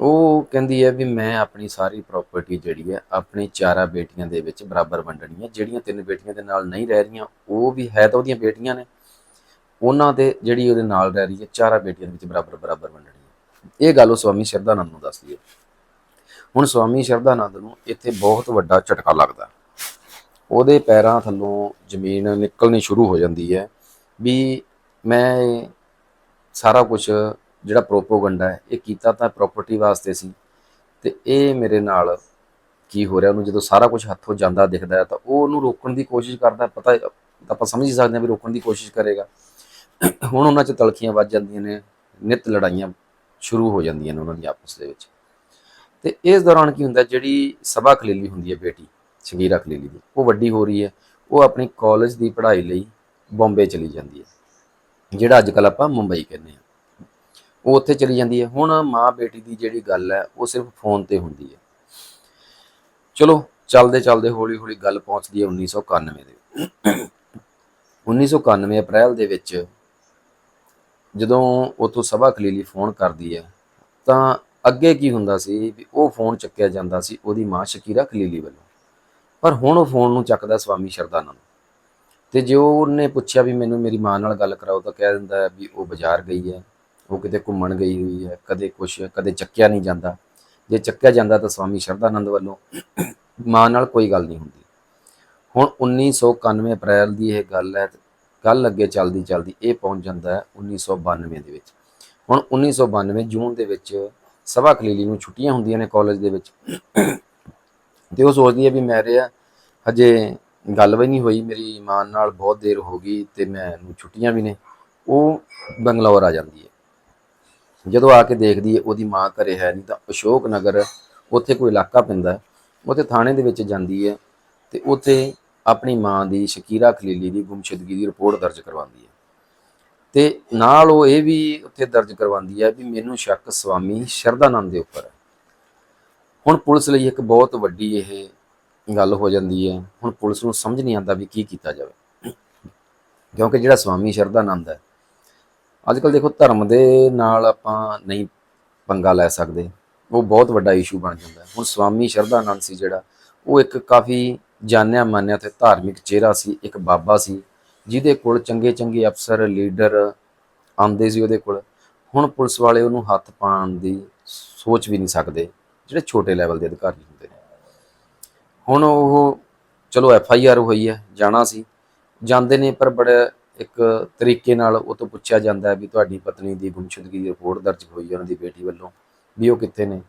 ਉਹ ਕਹਿੰਦੀ ਹੈ ਵੀ ਮੈਂ ਆਪਣੀ ਸਾਰੀ ਪ੍ਰਾਪਰਟੀ ਜਿਹੜੀ ਹੈ, ਆਪਣੀ ਚਾਰਾਂ ਬੇਟੀਆਂ ਦੇ ਵਿੱਚ ਬਰਾਬਰ ਵੰਡਣੀ ਹੈ। ਜਿਹੜੀਆਂ ਤਿੰਨ ਬੇਟੀਆਂ ਦੇ ਨਾਲ ਨਹੀਂ ਰਹਿ ਰਹੀਆਂ, ਉਹ ਵੀ ਹੈ ਤਾਂ ਉਹਦੀਆਂ ਬੇਟੀਆਂ ਨੇ। ਉਹਨਾਂ ਦੇ ਜਿਹੜੀ ਉਹਦੇ ਨਾਲ ਰਹਿ ਰਹੀ ਹੈ, ਚਾਰਾਂ ਬੇਟੀਆਂ ਦੇ ਵਿੱਚ ਬਰਾਬਰ ਬਰਾਬਰ ਵੰਡਣੀ ਹੈ। ਇਹ ਗੱਲ ਉਹ ਸਵਾਮੀ ਸ਼ਰਧਾਨੰਦ ਨੂੰ ਦੱਸਦੀ ਹੈ। ਹੁਣ ਸਵਾਮੀ ਸ਼ਰਧਾਨੰਦ ਨੂੰ ਇੱਥੇ ਬਹੁਤ ਵੱਡਾ ਝਟਕਾ ਲੱਗਦਾ। ਉਹਦੇ ਪੈਰਾਂ ਥੱਲੋਂ ਜ਼ਮੀਨ ਨਿਕਲਣੀ ਸ਼ੁਰੂ ਹੋ ਜਾਂਦੀ ਹੈ ਵੀ ਮੈਂ ਸਾਰਾ ਕੁਝ ਜਿਹੜਾ ਪ੍ਰੋਪੋਗੰਡਾ ਹੈ, ਇਹ ਕੀਤਾ ਤਾਂ ਪ੍ਰਾਪਰਟੀ ਵਾਸਤੇ ਸੀ ਤੇ ਇਹ ਮੇਰੇ ਨਾਲ ਕੀ ਹੋ ਰਿਹਾ? ਉਹਨੂੰ ਜਦੋਂ ਸਾਰਾ ਕੁਝ ਹੱਥੋਂ ਜਾਂਦਾ ਦਿਖਦਾ ਹੈ ਤਾਂ ਉਹ ਉਹਨੂੰ ਰੋਕਣ ਦੀ ਕੋਸ਼ਿਸ਼ ਕਰਦਾ ਪਤਾ ਆਪਾਂ ਸਮਝ ਹੀ ਸਕਦੇ ਹਾਂ ਵੀ ਰੋਕਣ ਦੀ ਕੋਸ਼ਿਸ਼ ਕਰੇਗਾ। ਹੁਣ ਉਹਨਾਂ 'ਚ ਤਲਖੀਆਂ ਵੱਜ ਜਾਂਦੀਆਂ ਨੇ, ਨਿਤ ਲੜਾਈਆਂ ਸ਼ੁਰੂ ਹੋ ਜਾਂਦੀਆਂ ਨੇ ਉਹਨਾਂ ਦੀ ਆਪਸ ਦੇ ਵਿੱਚ। ਤੇ ਇਸ ਦੌਰਾਨ ਕੀ ਹੁੰਦਾ, ਜਿਹੜੀ ਸਭਾ ਖਲੀਲੀ ਹੁੰਦੀ ਹੈ ਬੇਟੀ, ਸ਼ਗੀਰਾ ਖਲੀਲੀ ਦੀ, ਉਹ ਵੱਡੀ ਹੋ ਰਹੀ ਹੈ, ਉਹ ਆਪਣੀ ਕਾਲਜ ਦੀ ਪੜ੍ਹਾਈ ਲਈ ਬੰਬੇ ਚਲੀ ਜਾਂਦੀ ਹੈ, ਜਿਹੜਾ ਅੱਜ ਕੱਲ ਆਪਾਂ ਮੁੰਬਈ ਕਹਿੰਦੇ ਆ ਉਹ ਉੱਥੇ ਚਲੀ ਜਾਂਦੀ ਹੈ। ਹੁਣ ਮਾਂ ਬੇਟੀ ਦੀ ਜਿਹੜੀ ਗੱਲ ਹੈ, ਉਹ ਸਿਰਫ ਫੋਨ ਤੇ ਹੁੰਦੀ ਹੈ। ਚਲੋ, ਚੱਲਦੇ ਚੱਲਦੇ ਹੌਲੀ ਹੌਲੀ ਗੱਲ ਪਹੁੰਚਦੀ ਹੈ 1991 ਦੇ 1991 ਅਪ੍ਰੈਲ ਦੇ ਵਿੱਚ ਜਦੋਂ ਉਥੋਂ ਸਭਾ ਕਲੀਲੀ ਫੋਨ ਕਰਦੀ ਹੈ, ਤਾਂ ਅੱਗੇ ਕੀ ਹੁੰਦਾ ਸੀ ਵੀ ਉਹ ਫੋਨ ਚੱਕਿਆ ਜਾਂਦਾ ਸੀ, ਉਹਦੀ ਮਾਂ ਸ਼ਕੀਰਾ ਕਲੀਲੀ ਵੱਲੋਂ। ਪਰ ਹੁਣ ਉਹ ਫੋਨ ਨੂੰ ਚੱਕਦਾ ਸਵਾਮੀ ਸ਼ਰਦਾਨੰਦ ਤੇ ਜੇ ਉਹਨੇ ਪੁੱਛਿਆ ਵੀ ਮੈਨੂੰ ਮੇਰੀ ਮਾਂ ਨਾਲ ਗੱਲ ਕਰਾਓ, ਤਾਂ ਕਹਿ ਦਿੰਦਾ ਵੀ ਉਹ ਬਾਜ਼ਾਰ ਗਈ ਹੈ, ਉਹ ਕਿਤੇ ਘੁੰਮਣ ਗਈ ਹੋਈ ਹੈ, ਕਦੇ ਕੁਛ, ਕਦੇ ਚੱਕਿਆ ਨਹੀਂ ਜਾਂਦਾ। ਜੇ ਚੱਕਿਆ ਜਾਂਦਾ ਤਾਂ ਸਵਾਮੀ ਸ਼ਰਦਾਨੰਦ ਵੱਲੋਂ ਮਾਂ ਨਾਲ ਕੋਈ ਗੱਲ ਨਹੀਂ ਹੁੰਦੀ। ਹੁਣ 1991 ਅਪ੍ਰੈਲ ਦੀ ਇਹ ਗੱਲ ਹੈ ਗੱਲ ਅੱਗੇ ਚੱਲਦੀ ਚੱਲਦੀ ਇਹ ਪਹੁੰਚ ਜਾਂਦਾ ਹੈ 1992 ਦੇ ਵਿੱਚ। ਹੁਣ 1992 ਜੂਨ ਦੇ ਵਿੱਚ ਸਭਾ ਖਲੀਲੀ ਨੂੰ ਛੁੱਟੀਆਂ ਹੁੰਦੀਆਂ ਨੇ ਕਾਲਜ ਦੇ ਵਿੱਚ। ਤੇ ਉਹ ਸੋਚਦੀ ਹੈ ਵੀ ਮੇਰੇ ਹਜੇ ਗੱਲ ਵੀ ਨਹੀਂ ਹੋਈ, ਮੇਰੀ ਮਾਂ ਨਾਲ ਬਹੁਤ ਦੇਰ ਹੋ ਗਈ ਤੇ ਮੈਨੂੰ ਛੁੱਟੀਆਂ ਵੀ ਨੇ। ਉਹ ਬੰਗਲੌਰ ਆ ਜਾਂਦੀ ਹੈ। ਜਦੋਂ ਆ ਕੇ ਦੇਖਦੀ ਹੈ ਉਹਦੀ ਮਾਂ ਘਰੇ ਹੈ ਨਹੀਂ ਤਾਂ ਅਸ਼ੋਕ ਨਗਰ, ਉੱਥੇ ਕੋਈ ਇਲਾਕਾ ਪੈਂਦਾ ਉੱਥੇ ਥਾਣੇ ਦੇ ਵਿੱਚ ਜਾਂਦੀ ਹੈ ਤੇ ਉੱਥੇ ਆਪਣੀ ਮਾਂ ਦੀ ਸ਼ਕੀਰਾ ਖਲੀਲੀ ਦੀ ਗੁੰਮਸ਼ੁਦਗੀ ਦੀ ਰਿਪੋਰਟ ਦਰਜ ਕਰਵਾਉਂਦੀ ਹੈ। ਤੇ ਨਾਲ ਉਹ ਇਹ ਵੀ ਉੱਥੇ ਦਰਜ ਕਰਵਾਉਂਦੀ ਹੈ ਵੀ ਮੈਨੂੰ ਸ਼ੱਕ ਸਵਾਮੀ ਸ਼ਰਧਾਨੰਦ ਦੇ ਉੱਪਰ ਹੈ। ਹੁਣ ਪੁਲਿਸ ਲਈ ਇੱਕ ਬਹੁਤ ਵੱਡੀ ਇਹ ਗੱਲ ਹੋ ਜਾਂਦੀ ਹੈ। ਹੁਣ ਪੁਲਿਸ ਨੂੰ ਸਮਝ ਨਹੀਂ ਆਉਂਦਾ ਵੀ ਕੀ ਕੀਤਾ ਜਾਵੇ। ਕਿਉਂਕਿ ਜਿਹੜਾ ਸਵਾਮੀ ਸ਼ਰਧਾਨੰਦ ਹੈ ਅੱਜ ਕੱਲ ਦੇਖੋ ਧਰਮ ਦੇ ਨਾਲ ਆਪਾਂ ਨਹੀਂ ਪੰਗਾ ਲੈ ਸਕਦੇ। ਉਹ ਬਹੁਤ ਵੱਡਾ ਇਸ਼ੂ ਬਣ ਜਾਂਦਾ ਹੁਣ ਸਵਾਮੀ ਸ਼ਰਧਾਨੰਦ ਸੀ ਜਿਹੜਾ, ਉਹ ਇੱਕ ਕਾਫੀ ਜਾਣਿਆ ਮਾਨਿਆ ਤੇ ਧਾਰਮਿਕ ਚਿਹਰਾ ਸੀ, ਇੱਕ ਬਾਬਾ ਸੀ, ਜਿਹਦੇ ਕੋਲ ਚੰਗੇ ਚੰਗੇ ਅਫਸਰ, ਲੀਡਰ ਆਉਂਦੇ ਸੀ ਉਹਦੇ ਕੋਲ। ਹੁਣ ਪੁਲਿਸ ਵਾਲੇ ਉਹਨੂੰ ਹੱਥ ਪਾਉਣ ਦੀ ਸੋਚ ਵੀ ਨਹੀਂ ਸਕਦੇ, ਜਿਹੜੇ ਛੋਟੇ ਲੈਵਲ ਦੇ ਅਧਿਕਾਰੀ ਹੁੰਦੇ ਨੇ। ਹੁਣ ਉਹ ਚਲੋ ਐਫ ਆਈ ਆਰ ਹੋਈ ਹੈ, ਜਾਣਾ ਸੀ। ਜਾਂਦੇ ਨੇ ਪਰ ਬੜੇ ਇੱਕ ਤਰੀਕੇ ਨਾਲ ਉਹ ਤੋਂ ਪੁੱਛਿਆ ਜਾਂਦਾ ਹੈ ਵੀ ਤੁਹਾਡੀ ਪਤਨੀ ਦੀ ਗੁੰਮਸ਼ੁਦਗੀ ਦੀ ਰਿਪੋਰਟ ਦਰਜ ਹੋਈ ਹੈ ਉਹਨਾਂ ਦੀ ਬੇਟੀ ਵੱਲੋਂ, ਵੀ ਉਹ ਕਿੱਥੇ ਨੇ?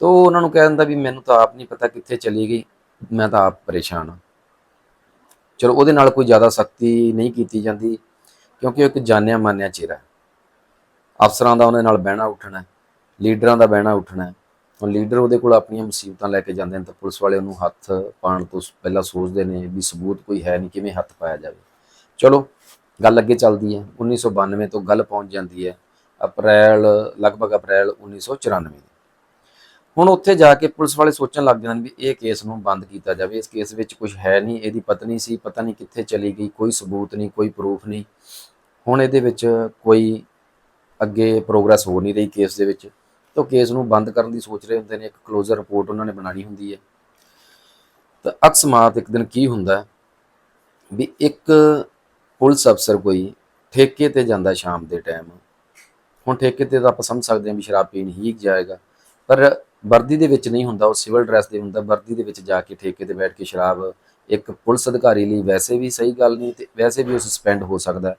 ਤੋ ਉਹਨਾਂ ਨੂੰ ਕਹਿ ਦਿੰਦਾ ਵੀ ਮੈਨੂੰ ਤਾਂ ਆਪ ਨਹੀਂ ਪਤਾ ਕਿੱਥੇ ਚਲੀ ਗਈ। ਮੈਂ ਤਾਂ ਆਪ ਪਰੇਸ਼ਾਨ ਹਾਂ। ਚਲੋ, ਉਹਦੇ ਨਾਲ ਕੋਈ ਜ਼ਿਆਦਾ ਸਖਤੀ ਨਹੀਂ ਕੀਤੀ ਜਾਂਦੀ, ਕਿਉਂਕਿ ਉਹ ਇੱਕ ਜਾਣਿਆ ਮਾਨਿਆ ਚਿਹਰਾ ਹੈ। ਅਫਸਰਾਂ ਦਾ ਉਹਦੇ ਨਾਲ ਬਹਿਣਾ ਉੱਠਣਾ ਲੀਡਰਾਂ ਦਾ ਬਹਿਣਾ ਉੱਠਣਾ ਹੁਣ ਲੀਡਰ ਉਹਦੇ ਕੋਲ ਆਪਣੀਆਂ ਮੁਸੀਬਤਾਂ ਲੈ ਕੇ ਜਾਂਦੇ ਨੇ ਤਾਂ ਪੁਲਿਸ ਵਾਲੇ ਉਹਨੂੰ ਹੱਥ ਪਾਉਣ ਤੋਂ ਪਹਿਲਾਂ ਸੋਚਦੇ ਨੇ ਵੀ ਸਬੂਤ ਕੋਈ ਹੈ ਨਹੀਂ, ਕਿਵੇਂ ਹੱਥ ਪਾਇਆ ਜਾਵੇ। ਚਲੋ, ਗੱਲ ਅੱਗੇ ਚੱਲਦੀ ਹੈ। 1992 ਤੋਂ ਗੱਲ ਪਹੁੰਚ ਜਾਂਦੀ ਹੈ, ਅਪ੍ਰੈਲ, ਲਗਭਗ ਅਪ੍ਰੈਲ 1994 ਦੀ। ਹੁਣ ਉੱਥੇ ਜਾ ਕੇ ਪੁਲਿਸ ਵਾਲੇ ਸੋਚਣ ਲੱਗ ਜਾਂਦੇ ਵੀ ਇਹ ਕੇਸ ਨੂੰ ਬੰਦ ਕੀਤਾ ਜਾਵੇ। ਇਸ ਕੇਸ ਵਿੱਚ ਕੁਝ ਹੈ ਨਹੀਂ, ਇਹਦੀ ਪਤਨੀ ਸੀ, ਪਤਾ ਨਹੀਂ ਕਿੱਥੇ ਚਲੀ ਗਈ, ਕੋਈ ਸਬੂਤ ਨਹੀਂ, ਕੋਈ ਪ੍ਰੂਫ ਨਹੀਂ। ਹੁਣ ਇਹਦੇ ਵਿੱਚ ਕੋਈ ਅੱਗੇ ਪ੍ਰੋਗਰੈਸ ਹੋ ਨਹੀਂ ਰਹੀ ਕੇਸ ਦੇ ਵਿੱਚ। ਤਾਂ ਕੇਸ ਨੂੰ ਬੰਦ ਕਰਨ ਦੀ ਸੋਚ ਰਹੇ ਹੁੰਦੇ ਨੇ, ਇੱਕ ਕਲੋਜ਼ਰ ਰਿਪੋਰਟ ਉਹਨਾਂ ਨੇ ਬਣਾਣੀ ਹੁੰਦੀ ਹੈ। ਤਾਂ ਅਕਸਮਾਤ ਇੱਕ ਦਿਨ ਕੀ ਹੁੰਦਾ ਵੀ ਇੱਕ ਪੁਲਿਸ ਅਫਸਰ ਕੋਈ ਠੇਕੇ ਤੇ ਜਾਂਦਾ ਸ਼ਾਮ ਦੇ ਟਾਈਮ ਹੁਣ ਠੇਕੇ ਤੇ ਤਾਂ ਆਪਾਂ ਸਮਝ ਸਕਦੇ ਹਾਂ ਵੀ ਸ਼ਰਾਬ ਪੀਣ ਹੀ ਜਾਏਗਾ, ਪਰ ਵਰਦੀ ਦੇ ਵਿੱਚ ਨਹੀਂ ਹੁੰਦਾ, ਉਹ ਸਿਵਲ ਡਰੈਸ ਦੇ ਹੁੰਦਾ, ਵਰਦੀ ਦੇ ਵਿੱਚ ਜਾ ਕੇ ਠੇਕੇ ਤੇ ਬੈਠ ਕੇ ਸ਼ਰਾਬ, ਇੱਕ ਪੁਲਿਸ ਅਧਿਕਾਰੀ ਲਈ ਵੈਸੇ ਵੀ ਸਹੀ ਗੱਲ ਨਹੀਂ ਤੇ ਵੈਸੇ ਵੀ ਉਹ ਸਸਪੈਂਡ ਹੋ ਸਕਦਾ